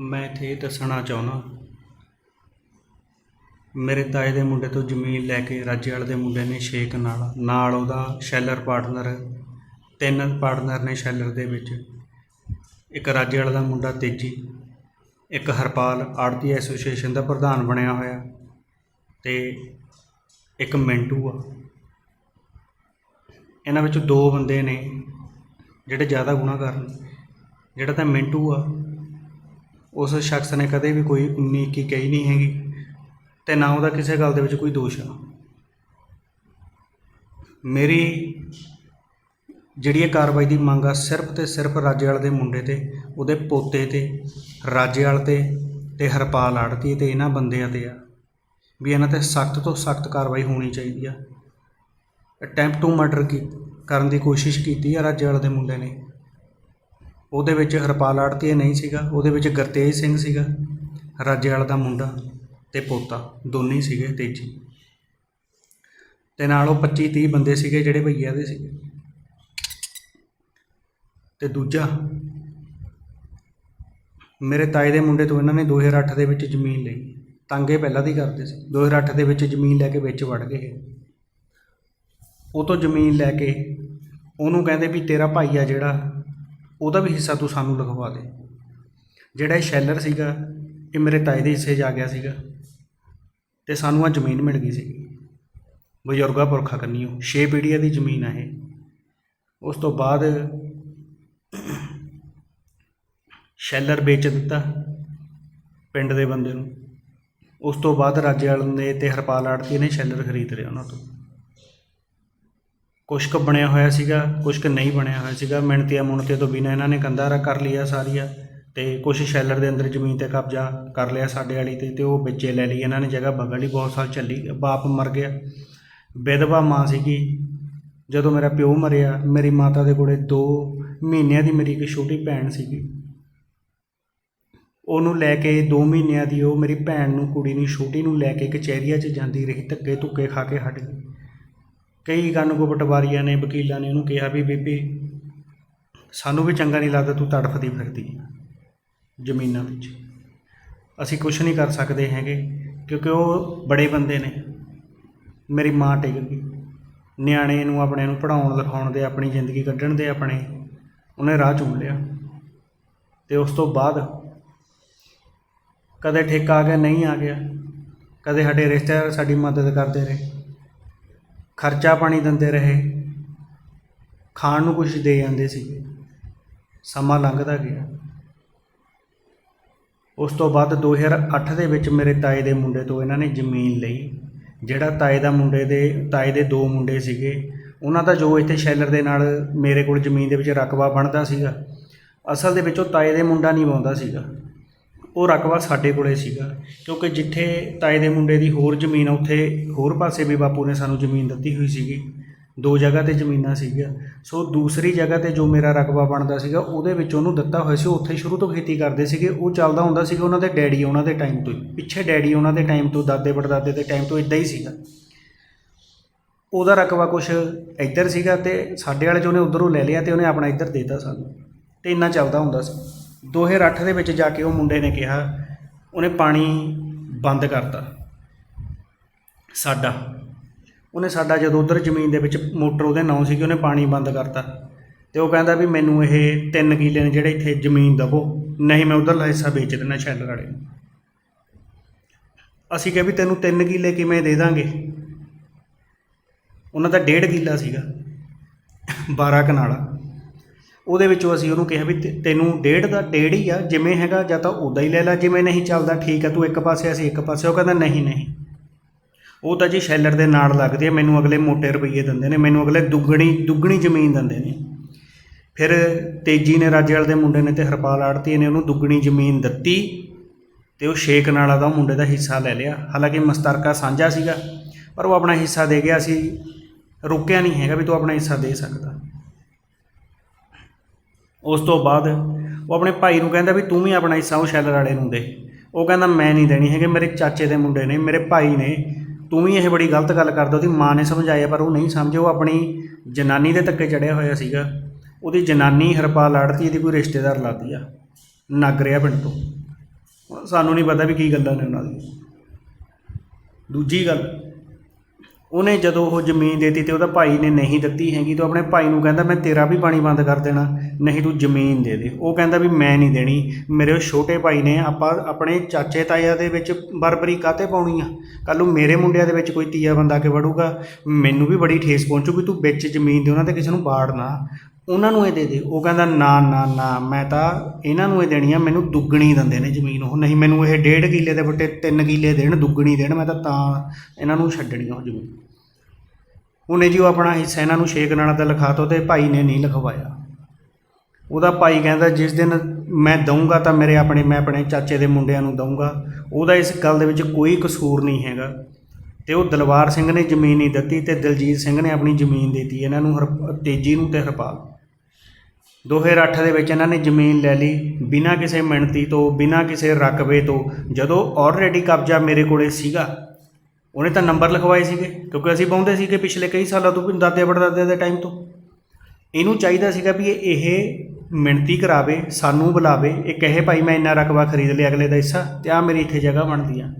ਮੈਂ ਇੱਥੇ ਇਹ ਦੱਸਣਾ ਚਾਹੁੰਦਾ। ਮੇਰੇ ਤਾਏ ਦੇ ਮੁੰਡੇ ਤੋਂ ਜ਼ਮੀਨ ਲੈ ਕੇ ਰਾਜੇ ਵਾਲੇ ਦੇ ਮੁੰਡੇ ਨੇ ਛੇ ਕਨਾਲ ਨਾਲ ਉਹਦਾ ਸ਼ੈਲਰ ਪਾਰਟਨਰ, ਤਿੰਨ ਪਾਰਟਨਰ ਨੇ ਸ਼ੈਲਰ ਦੇ ਵਿੱਚ। ਇੱਕ ਰਾਜੇ ਵਾਲੇ ਦਾ ਮੁੰਡਾ ਤੇਜੀ, ਇੱਕ ਹਰਪਾਲ ਆੜਤੀ ਐਸੋਸੀਏਸ਼ਨ ਦਾ ਪ੍ਰਧਾਨ ਬਣਿਆ ਹੋਇਆ ਤੇ ਇੱਕ ਮਿੰਟੂ ਆ। ਇਹਨਾਂ ਵਿੱਚ ਦੋ ਬੰਦੇ ਨੇ ਜਿਹੜੇ ਜ਼ਿਆਦਾ ਗੁਨਾਹਗਾਰ ਨੇ। ਜਿਹੜਾ ਤਾਂ ਮਿੰਟੂ ਆ ਉਸ ਸ਼ਖਸ ਨੇ ਕਦੇ ਵੀ ਕੋਈ ਉਨੀ ਇੱਕੀ ਕਹੀ ਨਹੀਂ ਹੈਗੀ ਤੇ ਨਾ ਉਹਦਾ ਕਿਸੇ ਗੱਲ ਦੇ ਵਿੱਚ ਕੋਈ ਦੋਸ਼ ਆ। ਮੇਰੀ ਜਿਹੜੀ ਇਹ ਕਾਰਵਾਈ ਦੀ ਮੰਗ ਆ, ਸਿਰਫ ਤੇ ਸਿਰਫ ਰਾਜੇਵਾਲ ਦੇ ਮੁੰਡੇ ਤੇ, ਉਹਦੇ ਪੋਤੇ ਤੇ, ਰਾਜੇਵਾਲ ਤੇ ਤੇ ਹਰਪਾਲ ਆੜਤੀ ਤੇ ਇਹਨਾਂ ਬੰਦਿਆਂ ਤੇ ਆ ਵੀ ਇਹਨਾਂ ਤੇ ਸਖਤ ਤੋਂ ਸਖਤ ਕਾਰਵਾਈ ਹੋਣੀ ਚਾਹੀਦੀ ਆ। ਅਟੈਂਪਟ ਟੂ ਮਰਡਰ ਕੀ ਕਰਨ ਦੀ ਕੋਸ਼ਿਸ਼ ਕੀਤੀ ਆ ਰਾਜੇਵਾਲ ਦੇ ਮੁੰਡੇ ਨੇ। ਉਹਦੇ ਵਿੱਚ ਹਰਪਾਲ ਆੜਤੀਏ ਨਹੀਂ ਸੀਗਾ, ਉਹਦੇ ਵਿੱਚ ਗੁਰਤੇਜ ਸਿੰਘ ਸੀਗਾ, ਰਾਜੇਵਾਲ ਦਾ ਮੁੰਡਾ ਤੇ ਪੋਤਾ, ਦੋਨੇ ਸੀਗੇ ਤੇਜੀ। ਤੇ ਨਾਲ ਉਹ 25 30 ਬੰਦੇ ਸੀਗੇ ਜਿਹੜੇ ਭਈਆ ਦੇ ਸੀਗੇ। ਤੇ ਦੂਜਾ, ਮੇਰੇ ਤਾਏ ਦੇ ਮੁੰਡੇ ਤੋਂ ਇਹਨਾਂ ਨੇ 2008 ਦੇ ਵਿੱਚ ਜ਼ਮੀਨ ਲਈ। ਤਾਂਗੇ ਪਹਿਲਾਂ ਦੀ ਕਰਦੇ ਸੀ। 2008 ਦੇ ਵਿੱਚ ਜ਼ਮੀਨ ਲੈ ਕੇ ਵਿੱਚ ਵੜ ਗਏ ਉਹ ਤੋਂ ਜ਼ਮੀਨ ਲੈ ਕੇ ਉਹਨੂੰ ਕਹਿੰਦੇ ਵੀ ਤੇਰਾ ਭਾਈ ਆ ਜਿਹੜਾ ਉਹਦਾ ਵੀ ਹਿੱਸਾ ਤੂੰ ਸਾਨੂੰ ਲਿਖਵਾ ਦੇ। ਜਿਹੜਾ ਇਹ ਸ਼ੈਲਰ ਸੀਗਾ, ਇਹ ਮੇਰੇ ਤਾਏ ਦੇ ਹਿੱਸੇ 'ਚ ਆ ਗਿਆ ਸੀਗਾ ਤੇ ਸਾਨੂੰ ਆ ਜ਼ਮੀਨ ਮਿਲ ਗਈ ਸੀ। ਬਜ਼ੁਰਗਾ ਪੁਰਖਾ ਕੰਨੀਓ 6 ਪੀੜ੍ਹੀਆਂ ਦੀ ਜ਼ਮੀਨ ਆ ਇਹ। ਉਸ ਤੋਂ ਬਾਅਦ ਸ਼ੈਲਰ ਵੇਚ ਦਿੱਤਾ ਪਿੰਡ ਦੇ ਬੰਦੇ ਨੂੰ। ਉਸ ਤੋਂ ਬਾਅਦ ਰਾਜੇ ਰਾਜੇਵਾਲ ਦੇ ਤੇ ਹਰਪਾਲ ਆੜਤੀ ਨੇ ਸ਼ੈਲਰ ਖਰੀਦ ਲਿਆ ਉਹਨਾਂ ਤੋਂ। ਕੁਛ ਕੁ ਬਣਿਆ ਹੋਇਆ ਸੀਗਾ, ਕੁਛ ਕੁ ਨਹੀਂ ਬਣਿਆ ਹੋਇਆ ਸੀਗਾ। ਮਿਣਤੀਆਂ ਮੁਣਤੀਆਂ ਤੋਂ ਬਿਨਾਂ ਇਹਨਾਂ ਨੇ ਕੰਧਾਰਾ ਕਰ ਲਿਆ ਸਾਰੀਆਂ ਤੇ ਕੁਛ ਸ਼ੈਲਰ ਦੇ ਅੰਦਰ ਜ਼ਮੀਨ ਤੇ ਕਬਜ਼ਾ ਕਰ ਲਿਆ ਸਾਡੇ ਵਾਲੀ ਤੇ ਤੇ ਉਹ ਵਿੱਚੇ ਲੈ ਲਈ ਇਹਨਾਂ ਨੇ ਜਗ੍ਹਾ ਬਗਲ ਲਈ, ਬਹੁਤ ਸਾਲ ਚੱਲੀ ਬਾਪ ਮਰ ਗਿਆ। ਵਿਧਵਾ ਮਾਂ ਸੀਗੀ। ਜਦੋਂ ਮੇਰਾ ਪਿਓ ਮਰਿਆ, ਮੇਰੀ ਮਾਤਾ ਦੇ ਕੋਲੇ 2 ਮਹੀਨਿਆਂ ਦੀ ਮੇਰੀ ਇੱਕ ਛੋਟੀ ਭੈਣ ਸੀਗੀ। ਉਹਨੂੰ ਲੈ ਕੇ 2 ਮਹੀਨਿਆਂ ਦੀ ਉਹ ਮੇਰੀ ਭੈਣ ਨੂੰ, ਕੁੜੀ ਨੂੰ, ਛੋਟੀ ਨੂੰ ਲੈ ਕੇ ਕਚਹਿਰੀਆਂ 'ਚ ਜਾਂਦੀ ਰਹੀ ਧੱਕੇ ਧੁੱਕੇ ਖਾ ਕੇ ਹਟ ਗਈ। ਕਈ ਗੰਨ ਕੋ ਪਟਵਾਰੀਆਂ ਨੇ, ਵਕੀਲਾਂ ਨੇ ਉਹਨੂੰ ਕਿਹਾ ਵੀ ਬੀਬੀ, ਸਾਨੂੰ ਵੀ ਚੰਗਾ ਨਹੀਂ ਲੱਗਦਾ ਤੂੰ ਤੜਫਦੀ ਫਿਰਦੀ ਹੈ ਜ਼ਮੀਨਾਂ ਵਿੱਚ। ਅਸੀਂ ਕੁਝ ਨਹੀਂ ਕਰ ਸਕਦੇ ਹੈਗੇ, ਕਿਉਂਕਿ ਉਹ ਬੜੇ ਬੰਦੇ ਨੇ। ਮੇਰੀ ਮਾਂ ਟਿਕ ਗਈ। ਨਿਆਣੇ ਨੂੰ, ਆਪਣੇ ਨੂੰ ਪੜਾਉਣ ਲਿਖਾਉਣ ਦੇ, ਆਪਣੀ ਜ਼ਿੰਦਗੀ ਕੱਢਣ ਦੇ ਆਪਣੇ, ਉਹਨੇ ਰਾਹ ਚੁਣ ਲਿਆ। ਤੇ ਉਸ ਤੋਂ ਬਾਅਦ ਕਦੇ ਠੇਕਾ ਆ ਗਿਆ, ਨਹੀਂ ਆ ਗਿਆ। ਕਦੇ ਸਾਡੇ ਰਿਸ਼ਤੇਦਾਰ ਸਾਡੀ ਮਦਦ ਕਰਦੇ ਰਹੇ। ਖਰਚਾ ਪਾਣੀ ਦਿੰਦੇ ਰਹੇ। ਖਾਣ ਨੂੰ ਕੁਝ ਦੇ ਜਾਂਦੇ ਸੀ। ਸਮਾਂ ਲੰਘਦਾ ਗਿਆ। ਉਸ ਤੋਂ ਬਾਅਦ 2008 ਦੇ ਵਿੱਚ ਮੇਰੇ ਤਾਏ ਦੇ ਮੁੰਡੇ ਤੋਂ ਇਹਨਾਂ ਨੇ ਜ਼ਮੀਨ ਲਈ। ਜਿਹੜਾ ਤਾਏ ਦਾ ਮੁੰਡੇ ਦੇ, ਤਾਏ ਦੇ ਦੋ ਮੁੰਡੇ ਸੀਗੇ, ਉਹਨਾਂ ਦਾ ਜੋ ਇੱਥੇ ਸ਼ੈਲਰ ਦੇ ਨਾਲ ਮੇਰੇ ਕੋਲ ਜ਼ਮੀਨ ਦੇ ਵਿੱਚ ਰਕਬਾ ਬਣਦਾ ਸੀਗਾ, ਅਸਲ ਦੇ ਵਿੱਚ ਉਹ ਤਾਏ ਦੇ ਮੁੰਡਾ ਨਹੀਂ ਵਾਉਂਦਾ ਸੀਗਾ। ਉਹ ਰਕਬਾ ਸਾਡੇ ਕੋਲੇ ਸੀਗਾ। ਕਿਉਂਕਿ ਜਿੱਥੇ ਤਾਏ ਦੇ ਮੁੰਡੇ ਦੀ ਹੋਰ ਜ਼ਮੀਨ ਆ, ਉੱਥੇ ਹੋਰ ਪਾਸੇ ਵੀ ਬਾਪੂ ਨੇ ਸਾਨੂੰ ਜ਼ਮੀਨ ਦਿੱਤੀ ਹੋਈ ਸੀਗੀ। ਦੋ ਜਗ੍ਹਾ ਤੇ ਜ਼ਮੀਨਾਂ ਸੀਗੀਆਂ। ਸੋ ਦੂਸਰੀ ਜਗ੍ਹਾ ਤੇ ਜੋ ਮੇਰਾ ਰਕਬਾ ਬਣਦਾ ਸੀਗਾ, ਉਹਦੇ ਵਿੱਚ ਉਹਨੂੰ ਦਿੱਤਾ ਹੋਇਆ ਸੀ। ਉਹ ਉੱਥੇ ਸ਼ੁਰੂ ਤੋਂ ਖੇਤੀ ਕਰਦੇ ਸੀਗੇ। ਉਹ ਚੱਲਦਾ ਹੁੰਦਾ ਸੀਗਾ ਉਹਨਾਂ ਦੇ ਡੈਡੀ ਉਹਨਾਂ ਦੇ ਟਾਈਮ ਤੋਂ ਹੀ। ਪਿੱਛੇ ਡੈਡੀ ਉਹਨਾਂ ਦੇ ਟਾਈਮ ਤੋਂ, ਦਾਦੇ ਪੜਦਾਦੇ ਦੇ ਟਾਈਮ ਤੋਂ ਇਦਾਂ ਹੀ ਸੀਗਾ। ਉਹਦਾ ਰਕਬਾ ਕੁਛ ਇੱਧਰ ਸੀਗਾ ਤੇ ਸਾਡੇ ਵਾਲੇ 'ਚ ਉਹਨੇ ਉਧਰੋਂ ਲੈ ਲਿਆ ਤੇ ਉਹਨੇ ਆਪਣਾ ਇੱਧਰ ਦੇਤਾ ਸਾਨੂੰ। ਤੇ ਇੰਨਾ ਚੱਲਦਾ ਹੁੰਦਾ ਸੀ। 2008 ਦੇ ਵਿੱਚ ਜਾ ਕੇ ਉਹ ਮੁੰਡੇ ਨੇ ਕਿਹਾ, ਉਹਨੇ ਪਾਣੀ ਬੰਦ ਕਰਤਾ। ਸਾਡਾ। ਉਹਨੇ ਸਾਡਾ ਜਦੋਂ ਉਧਰ ਜ਼ਮੀਨ ਦੇ ਵਿੱਚ ਮੋਟਰ ਉਹਦੇ ਨਾਂ ਸੀਗੀ, ਉਹਨੇ ਪਾਣੀ ਬੰਦ ਕਰਤਾ। ਤੇ ਉਹ ਕਹਿੰਦਾ ਵੀ ਮੈਨੂੰ ਇਹ 3 ਕਿੱਲੇ ਨੇ ਜਿਹੜੇ ਇੱਥੇ ਜ਼ਮੀਨ ਦਵੋ, ਨਹੀਂ ਮੈਂ ਉਧਰਲਾ ਹਿੱਸਾ ਵੇਚ ਦੇਣਾ ਸ਼ੈਲਰ ਵਾਲੇ ਨੂੰ। ਅਸੀਂ ਕਿਹਾ ਵੀ ਤੈਨੂੰ 3 ਕਿੱਲੇ ਕਿਵੇਂ ਦੇ ਦਾਂਗੇ? ਉਹਨਾਂ ਦਾ 1.5 ਕਿੱਲਾ ਸੀਗਾ 12 ਕਨਾਲਾ। ਉਹਦੇ ਵਿੱਚੋਂ ਅਸੀਂ ਉਹਨੂੰ ਕਿਹਾ ਵੀ ਤੈਨੂੰ ਡੇਢ ਦਾ ਡੇਢ ਹੀ ਆ, ਜਿਵੇਂ ਹੈਗਾ ਜਾਂ ਤਾਂ ਉਦਾਂ ਹੀ ਲੈ ਲੈ, ਜਿਵੇਂ ਨਹੀਂ ਚੱਲਦਾ ਠੀਕ ਆ, ਤੂੰ ਇੱਕ ਪਾਸੇ ਅਸੀਂ ਇੱਕ ਪਾਸੇ ਉਹ ਕਹਿੰਦਾ ਨਹੀਂ ਨਹੀਂ। ਉਹ ਤਾਂ ਜੀ ਸ਼ੈਲਰ ਦੇ ਨਾਲ ਲੱਗਦੀ ਹੈ ਮੈਨੂੰ ਅਗਲੇ ਮੋਟੇ ਰੁਪਈਏ ਦਿੰਦੇ ਨੇ, ਮੈਨੂੰ ਅਗਲੇ ਦੁੱਗਣੀ ਦੁੱਗਣੀ ਜ਼ਮੀਨ ਦਿੰਦੇ ਨੇ। ਫਿਰ ਤੇਜੀ ਨੇ ਰਾਜੇਵਾਲ ਦੇ ਮੁੰਡੇ ਨੇ ਤੇ ਹਰਪਾਲ ਆੜਤੀ ਨੇ ਉਹਨੂੰ ਦੁੱਗਣੀ ਜ਼ਮੀਨ ਦਿੱਤੀ ਤੇ ਉਹ ਸ਼ੇਕ ਨਾਲਾ ਦਾ ਉਹ ਮੁੰਡੇ ਦਾ ਹਿੱਸਾ ਲੈ ਲਿਆ। ਹਾਲਾਂਕਿ ਮਸਤਰਕਾ ਸਾਂਝਾ ਸੀਗਾ, ਪਰ ਉਹ ਆਪਣਾ ਹਿੱਸਾ ਦੇ ਗਿਆ ਸੀ। ਰੁਕਿਆ ਨਹੀਂ ਹੈਗਾ ਵੀ ਤੂੰ ਆਪਣਾ ਹਿੱਸਾ ਦੇ ਸਕਦਾ। ਉਸ ਤੋਂ ਬਾਅਦ ਉਹ ਆਪਣੇ ਭਾਈ ਨੂੰ ਕਹਿੰਦਾ ਵੀ ਤੂੰ ਵੀ ਆਪਣਾ ਹਿੱਸਾ ਉਹ ਸ਼ੈਲਰ ਵਾਲੇ ਨੂੰ ਦੇ। ਉਹ ਕਹਿੰਦਾ, ਮੈਂ ਨਹੀਂ ਦੇਣੀ ਹੈਗੇ, ਮੇਰੇ ਚਾਚੇ ਦੇ ਮੁੰਡੇ ਨੇ, ਮੇਰੇ ਭਾਈ ਨੇ। ਤੂੰ ਵੀ ਇਹ ਬੜੀ ਗਲਤ ਗੱਲ ਕਰਦਾ, ਉਹਦੀ ਮਾਂ ਨੇ ਸਮਝਾਇਆ, ਪਰ ਉਹ ਨਹੀਂ ਸਮਝੇ। ਉਹ ਆਪਣੀ ਜਨਾਨੀ ਦੇ ਤੱਕੇ ਚੜਿਆ ਹੋਇਆ ਸੀਗਾ। ਉਹਦੀ ਜਨਾਨੀ ਹਰਪਾਲ ਲੜਤੀ ਇਹਦੀ ਕੋਈ ਰਿਸ਼ਤੇਦਾਰ ਲੱਗਦੀ ਆ ਨਗਰਿਆ ਪਿੰਡ ਤੋਂ। ਸਾਨੂੰ ਨਹੀਂ ਪਤਾ ਵੀ ਕੀ ਗੱਲਾਂ ਨੇ ਉਹਨਾਂ ਦੀਆਂ ਦੂਜੀ ਗੱਲ ਉਹਨੇ ਜਦੋਂ ਉਹ ਜ਼ਮੀਨ ਦੇਤੀ ਅਤੇ ਉਹਦਾ ਭਾਈ ਨੇ ਨਹੀਂ ਦਿੱਤੀ ਹੈਗੀ ਤਾਂ ਆਪਣੇ ਭਾਈ ਨੂੰ ਕਹਿੰਦਾ, ਮੈਂ ਤੇਰਾ ਵੀ ਪਾਣੀ ਬੰਦ ਕਰ ਦੇਣਾ, ਨਹੀਂ ਤੂੰ ਜ਼ਮੀਨ ਦੇ ਦੇ। ਉਹ ਕਹਿੰਦਾ ਵੀ ਮੈਂ ਨਹੀਂ ਦੇਣੀ, ਮੇਰੇ ਉਹ ਛੋਟੇ ਭਾਈ ਨੇ ਆਪਾਂ ਆਪਣੇ ਚਾਚੇ ਤਾਇਆ ਦੇ ਵਿੱਚ ਬਰਬਰੀ ਕਾਤੇ ਪਾਉਣੀ ਆ? ਕੱਲ ਨੂੰ ਮੇਰੇ ਮੁੰਡਿਆਂ ਦੇ ਵਿੱਚ ਕੋਈ ਤੀਆ ਬੰਦਾ ਕੇ ਵੜੂਗਾ, ਮੈਨੂੰ ਵੀ ਬੜੀ ਠੇਸ ਪਹੁੰਚੂਗੀ, ਤੂੰ ਵਿੱਚ ਜ਼ਮੀਨ ਦੇ, ਉਹਨਾਂ ਤੇ ਕਿਸੇ ਨੂੰ ਬਾੜਨਾ ਉਹਨਾਂ ਨੂੰ ਇਹ ਦੇ ਦੇ ਉਹ ਕਹਿੰਦਾ, ਨਾ ਨਾ ਨਾ, ਮੈਂ ਤਾਂ ਇਹਨਾਂ ਨੂੰ ਇਹ ਦੇਣੀ ਆ ਮੈਨੂੰ ਦੁੱਗਣੀ ਦਿੰਦੇ ਨੇ ਜ਼ਮੀਨ ਉਹ। ਨਹੀਂ, ਮੈਨੂੰ ਇਹ ਡੇਢ ਕਿੱਲੇ ਦੇ ਬਟੇ 3 ਕਿੱਲੇ ਦੇਣ, ਦੁੱਗਣੀ ਦੇਣ, ਮੈਂ ਤਾਂ ਤਾਂ ਇਹਨਾਂ ਨੂੰ ਛੱਡਣੀ ਉਹ ਜ਼ਮੀਨ। ਉਹਨੇ ਜੀ ਉਹ ਆਪਣਾ ਹਿੱਸਾ ਇਹਨਾਂ ਨੂੰ ਛੇਕ ਨਾਲਾ ਤਾਂ ਲਿਖਾ ਤਾ ਤੇ ਭਾਈ ਨੇ ਨਹੀਂ ਲਿਖਵਾਇਆ। ਉਹਦਾ ਭਾਈ ਕਹਿੰਦਾ, ਜਿਸ ਦਿਨ ਮੈਂ ਦਊਂਗਾ ਤਾਂ ਮੇਰੇ ਆਪਣੇ, ਮੈਂ ਆਪਣੇ ਚਾਚੇ ਦੇ ਮੁੰਡਿਆਂ ਨੂੰ ਦਊਂਗਾ। ਉਹਦਾ ਇਸ ਗੱਲ ਦੇ ਵਿੱਚ ਕੋਈ ਕਸੂਰ ਨਹੀਂ ਹੈਗਾ। ਤੇ ਉਹ ਦਲਵਾਰ ਸਿੰਘ ਨੇ ਜ਼ਮੀਨ ਨਹੀਂ ਦਿੱਤੀ ਤੇ ਦਲਜੀਤ ਸਿੰਘ ਨੇ ਆਪਣੀ ਜ਼ਮੀਨ ਦਿੱਤੀ, ਇਹਨਾਂ ਨੂੰ ਹਰ ਤੇਜੀ ਨੂੰ ਤੇ ਹਰਪਾਲ 2008 ਦੇ ਵਿੱਚ ਇਹਨਾਂ ਨੇ ਜ਼ਮੀਨ ਲੈ ਲਈ, ਬਿਨਾਂ ਕਿਸੇ ਮਿਣਤੀ ਤੋਂ, ਬਿਨਾਂ ਕਿਸੇ ਰਕਬੇ ਤੋਂ। ਜਦੋਂ ਆਲਰੇਡੀ ਕਬਜ਼ਾ ਮੇਰੇ ਕੋਲੇ ਸੀਗਾ, ਉਹਨੇ ਤਾਂ ਨੰਬਰ ਲਿਖਵਾਏ ਸੀਗੇ, ਕਿਉਂਕਿ ਅਸੀਂ ਪਾਉਂਦੇ ਸੀਗੇ ਪਿਛਲੇ ਕਈ ਸਾਲਾਂ ਤੋਂ ਵੀ ਦਾਦੇ ਪੜਦਾਦੇ ਦੇ ਟਾਈਮ ਤੋਂ। ਇਹਨੂੰ ਚਾਹੀਦਾ ਸੀਗਾ ਵੀ ਇਹ ਇਹ ਮਿਣਤੀ ਕਰਾਵੇ, ਸਾਨੂੰ ਬੁਲਾਵੇ, ਇਹ ਕਹੇ, ਭਾਈ, ਮੈਂ ਇੰਨਾ ਰਕਬਾ ਖਰੀਦ ਲਿਆ ਅਗਲੇ ਦਾ ਹਿੱਸਾ, ਤੇ ਆ ਮੇਰੀ ਇੱਥੇ ਜਗ੍ਹਾ ਬਣਦੀ ਆ।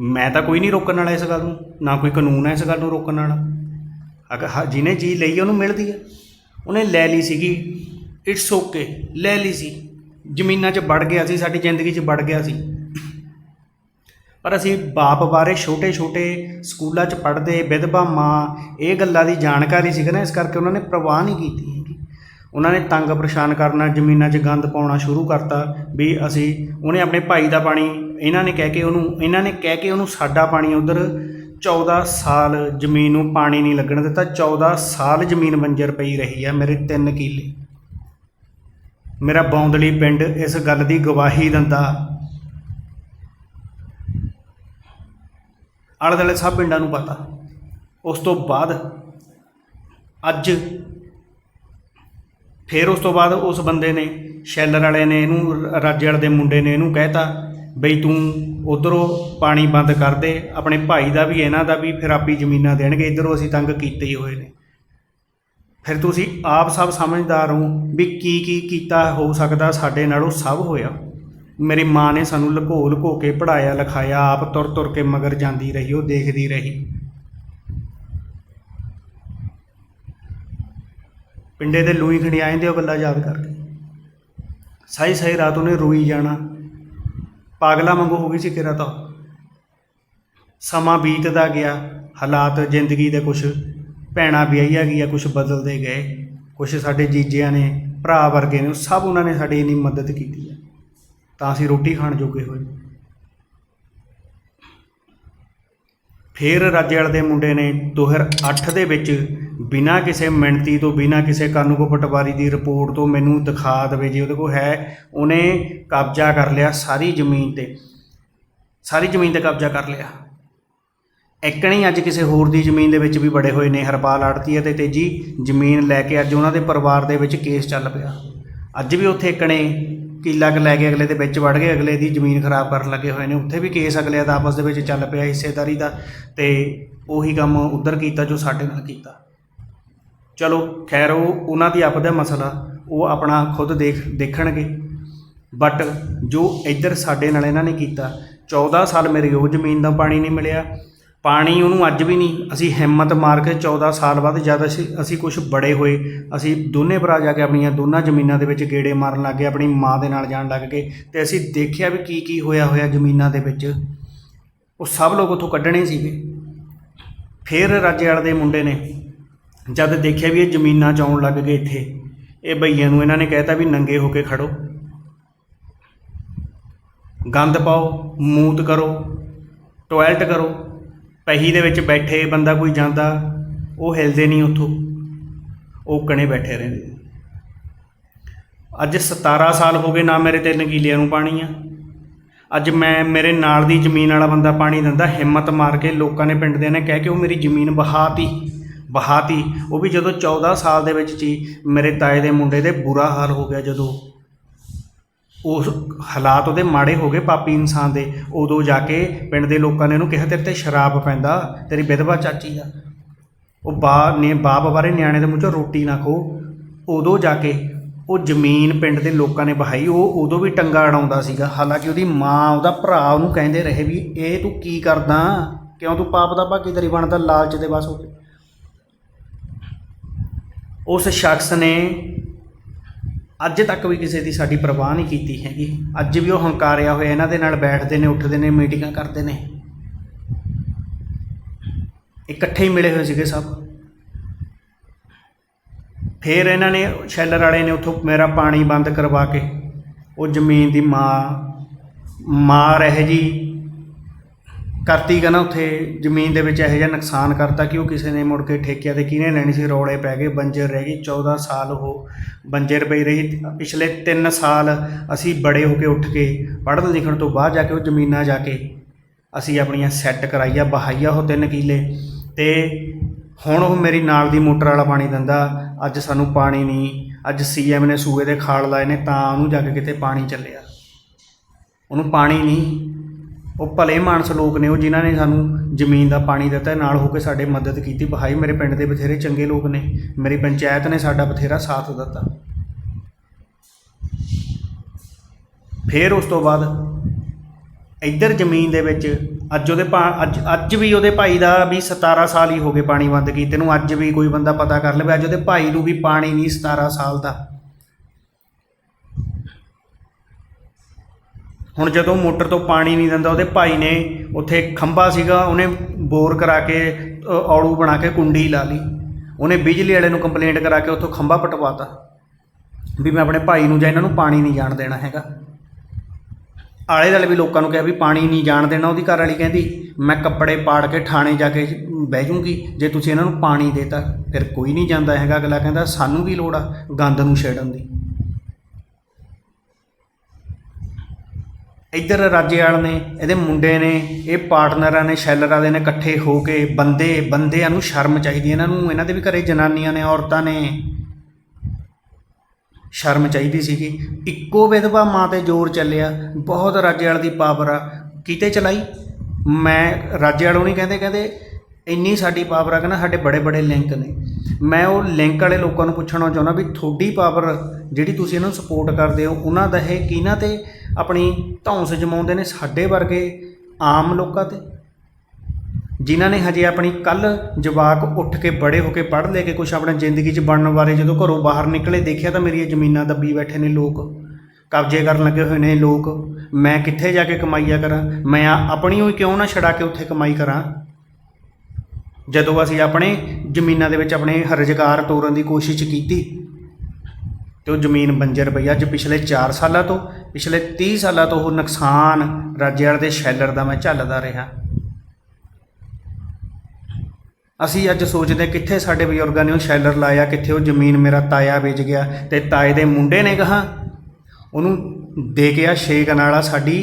ਮੈਂ ਤਾਂ ਕੋਈ ਨਹੀਂ ਰੋਕਣ ਵਾਲਾ ਇਸ ਗੱਲ ਨੂੰ, ਨਾ ਕੋਈ ਕਾਨੂੰਨ ਹੈ ਇਸ ਗੱਲ ਨੂੰ ਰੋਕਣ ਵਾਲਾ। ਅਗਰ ਹ- ਜਿਹਨੇ ਚੀਜ਼ ਲਈ ਉਹਨੂੰ ਮਿਲਦੀ ਹੈ ਉਹਨੇ ਲੈ ਲਈ ਸੀਗੀ। ਇਟਸ ਓਕੇ ਲੈ ਲਈ ਸੀ। ਜ਼ਮੀਨਾਂ 'ਚ ਵੜ ਗਿਆ ਸੀ, ਸਾਡੀ ਜ਼ਿੰਦਗੀ 'ਚ ਵੜ ਗਿਆ ਸੀ। ਪਰ ਅਸੀਂ ਬਾਪ ਬਾਰੇ ਛੋਟੇ ਛੋਟੇ ਸਕੂਲਾਂ 'ਚ ਪੜ੍ਹਦੇ ਵਿਧਵਾ ਮਾਂ, ਇਹ ਗੱਲਾਂ ਦੀ ਜਾਣਕਾਰੀ ਸੀਗਾ ਨਾ, ਇਸ ਕਰਕੇ ਉਹਨਾਂ ਨੇ ਪ੍ਰਵਾਹ ਨਹੀਂ ਕੀਤੀ ਹੈਗੀ। ਉਹਨਾਂ ਨੇ ਤੰਗ ਪਰੇਸ਼ਾਨ ਕਰਨਾ, ਜ਼ਮੀਨਾਂ 'ਚ ਗੰਦ ਪਾਉਣਾ ਸ਼ੁਰੂ ਕਰਤਾ ਵੀ ਅਸੀਂ, ਉਹਨੇ ਆਪਣੇ ਭਾਈ ਦਾ ਪਾਣੀ, ਇਹਨਾਂ ਨੇ ਕਹਿ ਕੇ ਉਹਨੂੰ, ਇਹਨਾਂ ਨੇ ਕਹਿ ਕੇ ਉਹਨੂੰ ਸਾਡਾ ਪਾਣੀ ਉਧਰ 14 ਸਾਲ ਜ਼ਮੀਨ ਨੂੰ ਪਾਣੀ ਨਹੀਂ ਲੱਗਣ ਦਿੱਤਾ 14 ਸਾਲ ਜ਼ਮੀਨ ਬੰਜਰ ਪਈ ਰਹੀ ਹੈ ਮੇਰੇ 3 ਕਿੱਲੇ। ਮੇਰਾ ਬੌਂਦਲੀ ਪਿੰਡ ਇਸ ਗੱਲ ਦੀ ਗਵਾਹੀ ਦਿੰਦਾ। ਆਲੇ ਦੁਆਲੇ ਸਭ ਪਿੰਡਾਂ ਨੂੰ ਪਤਾ। ਉਸ ਤੋਂ ਬਾਅਦ ਅੱਜ ਫਿਰ ਉਸ ਤੋਂ ਬਾਅਦ ਉਸ ਬੰਦੇ ਨੇ, ਸ਼ੈਲਰ ਵਾਲੇ ਨੇ, ਇਹਨੂੰ, ਰਾਜੇ ਵਾਲੇ ਦੇ ਮੁੰਡੇ ਨੇ ਇਹਨੂੰ ਕਹਿਤਾ, ਬਈ ਤੂੰ ਉਧਰੋਂ ਪਾਣੀ ਬੰਦ ਕਰਦੇ, ਆਪਣੇ ਭਾਈ ਦਾ ਵੀ, ਇਹਨਾਂ ਦਾ ਵੀ, ਫਿਰ ਆਪੀ ਜ਼ਮੀਨਾਂ ਦੇਣਗੇ। ਇਧਰੋਂ ਅਸੀਂ ਤੰਗ ਕੀਤੇ ਹੀ ਹੋਏ ਨੇ। ਫਿਰ ਤੁਸੀਂ ਆਪ ਸਭ ਸਮਝਦਾਰ ਹੋ ਵੀ ਕੀ ਕੀ ਕੀਤਾ ਹੋ ਸਕਦਾ ਸਾਡੇ ਨਾਲੋਂ ਸਭ ਹੋਇਆ। ਮੇਰੀ ਮਾਂ ਨੇ ਸਾਨੂੰ ਲੁਕੋ ਲੁਕੋ ਕੇ ਪੜਾਇਆ ਲਿਖਾਇਆ, ਆਪ ਤੁਰ ਤੁਰ ਕੇ ਮਗਰ ਜਾਂਦੀ ਰਹੀ, ਉਹ ਦੇਖਦੀ ਰਹੀ। ਪਿੰਡੇ ਦੇ ਲੂਈ ਖਣੀ ਆ ਜਾਂਦੇ ਉਹ ਗੱਲਾਂ ਯਾਦ ਕਰਕੇ ਸਾਈ ਸਾਈ ਰਾਤ ਉਹਨੇ ਰੋਈ ਜਾਣਾ। ਪਾਗਲਾ ਵਾਂਗੂ ਹੋ ਗਈ ਸੀ ਕਿਰਾ ਤਾਂ। ਸਮਾਂ ਬੀਤਦਾ ਗਿਆ, ਹਾਲਾਤ ਜ਼ਿੰਦਗੀ ਦੇ ਕੁਝ ਭੈਣਾਂ ਵਿਆਹੀਆਂ ਗਈਆਂ ਕੁਝ ਬਦਲਦੇ ਗਏ ਕੁਝ ਸਾਡੇ ਜੀਜਿਆਂ ਨੇ, ਭਰਾ ਵਰਗੇ ਨੇ, ਸਭ ਉਹਨਾਂ ਨੇ ਸਾਡੀ ਇੰਨੀ ਮਦਦ ਕੀਤੀ ਹੈ ਤਾਂ ਅਸੀਂ ਰੋਟੀ ਖਾਣ ਜੋਗੇ ਹੋਏ। ਫਿਰ ਰਾਜੇਵਾਲ ਦੇ ਮੁੰਡੇ ਨੇ 2008 ਦੇ ਵਿੱਚ ਬਿਨਾਂ ਕਿਸੇ ਮਿਣਤੀ ਤੋਂ, ਬਿਨਾਂ ਕਿਸੇ ਕਾਨੂੰਗੋ ਪਟਵਾਰੀ ਦੀ ਰਿਪੋਰਟ ਤੋਂ ਮੈਨੂੰ ਦਿਖਾ ਦੇਵੇ ਜੇ ਉਹਦੇ ਕੋਲ ਹੈ, ਉਹਨੇ ਕਬਜ਼ਾ ਕਰ ਲਿਆ ਸਾਰੀ ਜ਼ਮੀਨ ਤੇ। ਸਾਰੀ ਜ਼ਮੀਨ ਤੇ ਕਬਜ਼ਾ ਕਰ ਲਿਆ। ਐਕਣੀ ਅੱਜ ਕਿਸੇ ਹੋਰ ਦੀ ਜ਼ਮੀਨ ਦੇ ਵਿੱਚ ਵੀ ਬੜੇ ਹੋਏ ਨੇ, ਹਰਪਾਲ ਆੜਤੀ ਤੇ ਤੇਜੀ ਜ਼ਮੀਨ ਲੈ ਕੇ ਅੱਜ ਉਹਨਾਂ ਦੇ ਪਰਿਵਾਰ ਦੇ ਵਿੱਚ ਕੇਸ ਚੱਲ ਪਿਆ। ਅੱਜ ਵੀ ਉੱਥੇ ਐਕਣੇ ਕਿੱਲਾ ਕੁ ਲੈ ਕੇ ਅਗਲੇ ਦੇ ਵਿੱਚ ਵੜ ਗਏ, ਅਗਲੇ ਦੀ ਜ਼ਮੀਨ ਖਰਾਬ ਕਰਨ ਲੱਗੇ ਹੋਏ ਨੇ। ਉੱਥੇ ਵੀ ਕੇਸ ਅਗਲੇ ਦਾ ਆਪਸ ਦੇ ਵਿੱਚ ਚੱਲ ਪਿਆ, ਹਿੱਸੇਦਾਰੀ ਦਾ, ਤੇ ਉਹੀ ਕੰਮ ਉਧਰ ਕੀਤਾ ਜੋ ਸਾਡੇ ਨਾਲ ਕੀਤਾ। ਚਲੋ, ਖੈਰ ਉਹ ਉਹਨਾਂ ਦੀ ਆਪਦਾ ਮਸਲਾ, ਉਹ ਆਪਣਾ ਖੁਦ ਦੇਖ, ਦੇਖਣਗੇ। ਬਟ ਜੋ ਇੱਧਰ ਸਾਡੇ ਨਾਲ ਇਹਨਾਂ ਨੇ ਕੀਤਾ 14 ਸਾਲ ਮੇਰੇ ਉਹ ਜ਼ਮੀਨ ਦਾ ਪਾਣੀ ਨਹੀਂ ਮਿਲਿਆ। ਪਾਣੀ ਉਹਨੂੰ ਅੱਜ ਵੀ ਨਹੀਂ, ਅਸੀਂ ਹਿੰਮਤ ਮਾਰ ਕੇ 14 ਸਾਲ ਬਾਅਦ ਜਦ ਅਸੀਂ ਅਸੀਂ ਕੁਝ ਬੜੇ ਹੋਏ, ਅਸੀਂ ਦੋਨੇ ਭਰਾ ਜਾ ਕੇ ਆਪਣੀਆਂ ਦੋਨਾਂ ਜ਼ਮੀਨਾਂ ਦੇ ਵਿੱਚ ਗੇੜੇ ਮਾਰਨ ਲੱਗ ਗਏ, ਆਪਣੀ ਮਾਂ ਦੇ ਨਾਲ ਜਾਣ ਲੱਗ ਗਏ ਤੇ ਅਸੀਂ ਦੇਖਿਆ ਵੀ ਕੀ ਕੀ ਹੋਇਆ ਹੋਇਆ ਜ਼ਮੀਨਾਂ ਦੇ ਵਿੱਚ। ਉਹ ਸਭ ਲੋਕ ਉੱਥੋਂ ਕੱਢਣੇ ਸੀਗੇ। ਫਿਰ ਰਾਜੇ ਵਾਲੇ ਦੇ ਮੁੰਡੇ ਨੇ ਜਦ ਦੇਖਿਆ ਵੀ ਇਹ ਜ਼ਮੀਨਾਂ 'ਚ ਆਉਣ ਲੱਗ ਗਏ ਇੱਥੇ, ਇਹ ਭਈਆਂ ਨੂੰ ਇਹਨਾਂ ਨੇ ਕਹਿਤਾ ਵੀ ਨੰਗੇ ਹੋ ਕੇ ਖੜੋ। ਗੰਦ ਪਾਓ, ਮੂਤ ਕਰੋ, ਟੋਇਲਟ ਕਰੋ, ਪਹੀ ਦੇ ਵਿੱਚ ਬੈਠੇ ਬੰਦਾ ਕੋਈ ਜਾਂਦਾ, ਉਹ ਹਿਲਦੇ ਨਹੀਂ ਉੱਥੋਂ, ਉਹ ਕਣੇ ਬੈਠੇ ਰਹਿੰਦੇ। ਅੱਜ 17 ਸਾਲ ਹੋ ਗਏ ਨਾ ਮੇਰੇ ਤੇ ਕਿੱਲਿਆਂ ਨੂੰ ਪਾਣੀ ਆ। ਅੱਜ ਮੈਂ ਮੇਰੇ ਨਾਲ ਦੀ ਜ਼ਮੀਨ ਵਾਲਾ ਬੰਦਾ ਪਾਣੀ ਦਿੰਦਾ, ਹਿੰਮਤ ਮਾਰ ਕੇ ਲੋਕਾਂ ਨੇ ਪਿੰਡ ਦੇ ਨੇ ਕਹਿ ਕੇ ਉਹ ਮੇਰੀ ਜ਼ਮੀਨ ਬਹਾਤੀ ਬਹਾਤੀ ਉਹ ਵੀ ਜਦੋਂ 14 ਸਾਲ ਦੇ ਵਿੱਚ ਸੀ, ਮੇਰੇ ਤਾਏ ਦੇ ਮੁੰਡੇ ਦੇ ਬੁਰਾ ਹਾਲ ਹੋ ਗਿਆ ਜਦੋਂ। ਉਸ ਹਾਲਾਤ ਉਹਦੇ ਮਾੜੇ ਹੋ ਗਏ ਪਾਪੀ ਇਨਸਾਨ ਦੇ। ਉਦੋਂ ਜਾ ਕੇ ਪਿੰਡ ਦੇ ਲੋਕਾਂ ਨੇ ਉਹਨੂੰ ਕਿਹਾ, ਤੇਰੇ ਤੇ ਸ਼ਰਾਬ ਪੈਂਦਾ, ਤੇਰੀ ਵਿਧਵਾ ਚਾਚੀ ਆ। ਉਹ ਬਾ ਨੇ ਬਾਪ ਬਾਰੇ ਨਿਆਣੇ ਦੇ ਮੂੰਹ ਚੋਂ ਰੋਟੀ ਨਾ ਖੋ ਉਦੋਂ ਜਾ ਕੇ ਉਹ ਜ਼ਮੀਨ ਪਿੰਡ ਦੇ ਲੋਕਾਂ ਨੇ ਬਹਾਈ। ਉਹ ਉਦੋਂ ਵੀ ਟੰਗਾ ਅੜਾਉਂਦਾ ਸੀਗਾ। ਹਾਲਾਂਕਿ ਉਹਦੀ ਮਾਂ, ਉਹਦਾ ਭਰਾ ਉਹਨੂੰ ਕਹਿੰਦੇ ਰਹੇ ਵੀ, ਇਹ ਤੂੰ ਕੀ ਕਰਦਾ? ਕਿਉਂ ਤੂੰ ਪਾਪ ਦਾ ਭਾਗੀਦਾਰੀ ਬਣਦਾ ਲਾਲਚ ਦੇ ਬਸ ਹੋ ਕੇ। ਉਸ ਸ਼ਖਸ ਨੇ ਅੱਜ ਤੱਕ ਵੀ ਕਿਸੇ ਦੀ ਸਾਡੀ ਪਰਵਾਹ ਨਹੀਂ ਕੀਤੀ ਹੈਗੀ। ਅੱਜ ਵੀ ਉਹ ਹੰਕਾਰਿਆ ਹੋਇਆ, ਇਹਨਾਂ ਦੇ ਨਾਲ ਬੈਠਦੇ ਨੇ, ਉੱਠਦੇ ਨੇ, ਮੀਟਿੰਗਾਂ ਕਰਦੇ ਨੇ। ਇਕੱਠੇ ਹੀ ਮਿਲੇ ਹੋਏ ਸੀਗੇ ਸਭ। ਫਿਰ ਇਹਨਾਂ ਨੇ, ਸ਼ੈਲਰ ਵਾਲੇ ਨੇ ਉੱਥੋਂ ਮੇਰਾ ਪਾਣੀ ਬੰਦ ਕਰਵਾ ਕੇ, ਉਹ ਜ਼ਮੀਨ ਦੀ ਮਾਂ ਮਾਰ ਇਹ ਜੀ। ਕਰਤੀ ਕਹਿੰਦਾ ਉੱਥੇ ਜ਼ਮੀਨ ਦੇ ਵਿੱਚ ਇਹੋ ਜਿਹਾ ਨੁਕਸਾਨ ਕਰਤਾ ਕਿ ਉਹ ਕਿਸੇ ਨੇ ਮੁੜ ਕੇ ਠੇਕਿਆਂ ਤੇ ਕਿਹਨੇ ਲੈਣੀ ਸੀ, ਰੌਲੇ ਪੈ ਗਏ, ਬੰਜਰ ਰਹਿ ਗਈ 14 ਸਾਲ ਉਹ ਬੰਜਰ ਪਈ ਰਹੀ, ਪਿਛਲੇ 3 ਸਾਲ ਅਸੀਂ ਬੜੇ ਹੋ ਕੇ ਉੱਠ ਕੇ, ਪੜ੍ਹਨ ਲਿਖਣ ਤੋਂ ਬਾਅਦ ਜਾ ਕੇ ਉਹ ਜ਼ਮੀਨਾਂ ਜਾ ਕੇ ਅਸੀਂ ਆਪਣੀਆਂ ਸੈੱਟ ਕਰਾਈਆ, ਬਹਾਈਆ ਉਹ ਤਿੰਨ ਕਿੱਲੇ ਤੇ ਹੁਣ ਉਹ ਮੇਰੀ ਨਾਲ ਦੀ ਮੋਟਰ ਵਾਲਾ ਪਾਣੀ ਦਿੰਦਾ, ਅੱਜ ਸਾਨੂੰ ਪਾਣੀ ਨਹੀਂ, ਅੱਜ ਸੀਐਮ ਨੇ ਸੂਏ ਦੇ ਖਾਲ ਲਾਏ ਨੇ ਤਾਂ ਉਹਨੂੰ ਜਾ ਕੇ ਕਿਤੇ ਪਾਣੀ ਚੱਲਿਆ। ਉਹਨੂੰ ਪਾਣੀ ਨਹੀਂ ਉਹ ਭਲੇ ਮਾਨਸ ਲੋਕ ਨੇ ਉਹ ਜਿਨ੍ਹਾਂ ਨੇ ਸਾਨੂੰ ਜ਼ਮੀਨ ਦਾ ਪਾਣੀ ਦਿੱਤਾ ਨਾਲ ਹੋ ਕੇ ਸਾਡੇ ਮਦਦ ਕੀਤੀ। ਬਹਾਈ ਮੇਰੇ ਪਿੰਡ ਦੇ ਬਥੇਰੇ ਚੰਗੇ ਲੋਕ ਨੇ, ਮੇਰੀ ਪੰਚਾਇਤ ਨੇ ਸਾਡਾ ਬਥੇਰਾ ਸਾਥ ਦਿੱਤਾ। ਫਿਰ ਉਸ ਤੋਂ ਬਾਅਦ ਇੱਧਰ ਜ਼ਮੀਨ ਦੇ ਵਿੱਚ ਅੱਜ ਉਹਦੇ ਪਾ- ਅੱਜ ਅੱਜ ਵੀ ਉਹਦੇ ਭਾਈ ਦਾ ਵੀ 17 ਸਾਲ ਹੀ ਹੋ ਗਏ ਪਾਣੀ ਬੰਦ ਕੀਤੇ ਨੂੰ, ਅੱਜ ਵੀ ਕੋਈ ਬੰਦਾ ਪਤਾ ਕਰ ਲਵੇ, ਅੱਜ ਉਹਦੇ ਭਾਈ ਨੂੰ ਵੀ ਪਾਣੀ ਨਹੀਂ 17 ਸਾਲ ਦਾ। ਹੁਣ ਜਦੋਂ ਮੋਟਰ ਤੋਂ ਪਾਣੀ ਨਹੀਂ ਦਿੰਦਾ, ਉਹਦੇ ਭਾਈ ਨੇ ਉੱਥੇ ਖੰਭਾ ਸੀਗਾ, ਉਹਨੇ ਬੋਰ ਕਰਾ ਕੇ ਔੜੂ ਬਣਾ ਕੇ ਕੁੰਡੀ ਲਾ ਲਈ। ਉਹਨੇ ਬਿਜਲੀ ਵਾਲੇ ਨੂੰ ਕੰਪਲੇਂਟ ਕਰਾ ਕੇ ਉੱਥੋਂ ਖੰਭਾ ਪਟਵਾਤਾ ਵੀ ਮੈਂ ਆਪਣੇ ਭਾਈ ਨੂੰ ਜਾਂ ਇਹਨਾਂ ਨੂੰ ਪਾਣੀ ਨਹੀਂ ਜਾਣ ਦੇਣਾ ਹੈਗਾ। ਆਲੇ ਦੁਆਲੇ ਵੀ ਲੋਕਾਂ ਨੂੰ ਕਿਹਾ ਵੀ ਪਾਣੀ ਨਹੀਂ ਜਾਣ ਦੇਣਾ, ਉਹਦੀ ਘਰ ਵਾਲੀ ਕਹਿੰਦੀ, ਮੈਂ ਕੱਪੜੇ ਪਾੜ ਕੇ ਥਾਣੇ ਜਾ ਕੇ ਬਹਿ ਜੂੰਗੀ, ਜੇ ਤੁਸੀਂ ਇਹਨਾਂ ਨੂੰ ਪਾਣੀ ਦੇਤਾ, ਫਿਰ ਕੋਈ ਨਹੀਂ ਜਾਂਦਾ ਹੈਗਾ। ਅਗਲਾ ਕਹਿੰਦਾ, ਸਾਨੂੰ ਵੀ ਲੋੜ ਆ ਗੰਦ ਨੂੰ ਛੇੜਨ ਦੀ? ਇੱਧਰ ਰਾਜੇਵਾਲ ਨੇ, ਇਹਦੇ ਮੁੰਡੇ ਨੇ, ਇਹ ਪਾਰਟਨਰਾਂ ਨੇ, ਸੈਲਰਾਂ ਦੇ ਨੇ ਇਕੱਠੇ ਹੋ ਕੇ ਬੰਦੇ, ਬੰਦਿਆਂ ਨੂੰ ਸ਼ਰਮ ਚਾਹੀਦੀ ਇਹਨਾਂ ਨੂੰ, ਇਹਨਾਂ ਦੇ ਵੀ ਘਰੇ ਜਨਾਨੀਆਂ ਨੇ, ਔਰਤਾਂ ਨੇ ਸ਼ਰਮ ਚਾਹੀਦੀ ਸੀਗੀ। ਇੱਕੋ ਵਿਧਵਾ ਮਾਂ ਤੇ ਜ਼ੋਰ ਚੱਲਿਆ। ਬਹੁਤ ਰਾਜੇਵਾਲ ਦੀ ਪਾਵਰ ਆ। ਕਿਤੇ ਚਲਾਈ? ਮੈਂ ਰਾਜੇਵਾਲ ਉਹ ਨਹੀਂ ਕਹਿੰਦੇ ਕਹਿੰਦੇ ਇੰਨੀ ਸਾਡੀ ਪਾਵਰ ਆ ਕਹਿੰਦਾ ਸਾਡੇ ਬੜੇ ਬੜੇ ਲਿੰਕ ਨੇ। ਮੈਂ ਉਹ ਲਿੰਕ ਵਾਲੇ ਲੋਕਾਂ ਨੂੰ ਪੁੱਛਣਾ ਚਾਹੁੰਦਾ ਵੀ ਤੁਹਾਡੀ ਪਾਵਰ ਜਿਹੜੀ ਤੁਸੀਂ ਇਹਨਾਂ ਨੂੰ ਸਪੋਰਟ ਕਰਦੇ ਹੋ, ਉਹਨਾਂ ਦਾ ਇਹ ਕਿਹਨਾਂ ਤੇ ਆਪਣੀ ਧੌਂਸ ਜਮਾਉਂਦੇ ਨੇ ਸਾਡੇ ਵਰਗੇ ਆਮ ਲੋਕਾਂ ਤੇ? ਜਿਨ੍ਹਾਂ ਨੇ ਹਜੇ ਆਪਣੀ ਕੱਲ ਜਵਾਕ ਉੱਠ ਕੇ ਬੜੇ ਹੋ ਕੇ ਪੜ੍ਹ ਲੈ ਕੇ ਕੁਝ ਆਪਣੀ ਜ਼ਿੰਦਗੀ 'ਚ ਬਣਨ ਬਾਰੇ ਜਦੋਂ ਘਰੋਂ ਬਾਹਰ ਨਿਕਲੇ ਦੇਖਿਆ ਤਾਂ ਮੇਰੀਆਂ ਜ਼ਮੀਨਾਂ ਦੱਬੀ ਬੈਠੇ ਨੇ ਲੋਕ। ਕਬਜ਼ੇ ਕਰਨ ਲੱਗੇ ਹੋਏ ਨੇ ਲੋਕ। ਮੈਂ ਕਿੱਥੇ ਜਾ ਕੇ ਕਮਾਈਆ ਕਰਾਂ? ਮੈਂ ਆਪਣੀ ਹੋਈ ਕਿਉਂ ਨਾ ਛਡਾ ਕੇ ਉੱਥੇ ਕਮਾਈ ਕਰਾਂ? ਜਦੋਂ ਅਸੀਂ ਆਪਣੇ ਜ਼ਮੀਨਾਂ ਦੇ ਵਿੱਚ ਆਪਣੇ ਰੁਜ਼ਗਾਰ ਤੋਰਨ ਦੀ ਕੋਸ਼ਿਸ਼ ਕੀਤੀ ਤੇ ਉਹ ਜ਼ਮੀਨ ਬੰਜਰ ਪਈ। ਅੱਜ ਪਿਛਲੇ 4 ਸਾਲਾਂ ਤੋਂ, ਪਿਛਲੇ 30 ਸਾਲਾਂ ਤੋਂ ਉਹ ਨੁਕਸਾਨ ਰਾਜੇਵਾਲ ਦੇ ਸ਼ੈਲਰ ਦਾ ਮੈਂ ਝੱਲਦਾ ਰਿਹਾ। ਅਸੀਂ ਅੱਜ ਸੋਚਦੇ ਕਿੱਥੇ ਸਾਡੇ ਬਜ਼ੁਰਗਾਂ ਨੇ ਉਹ ਸ਼ੈਲਰ ਲਾਇਆ, ਕਿੱਥੇ ਉਹ ਜ਼ਮੀਨ ਮੇਰਾ ਤਾਇਆ ਵੇਚ ਗਿਆ ਤੇ ਤਾਏ ਦੇ ਮੁੰਡੇ ਨੇ ਕਹਾ, ਉਹਨੂੰ ਦੇ ਕੇ ਆ ਛੇ ਕਨਾਲਾ ਸਾਡੀ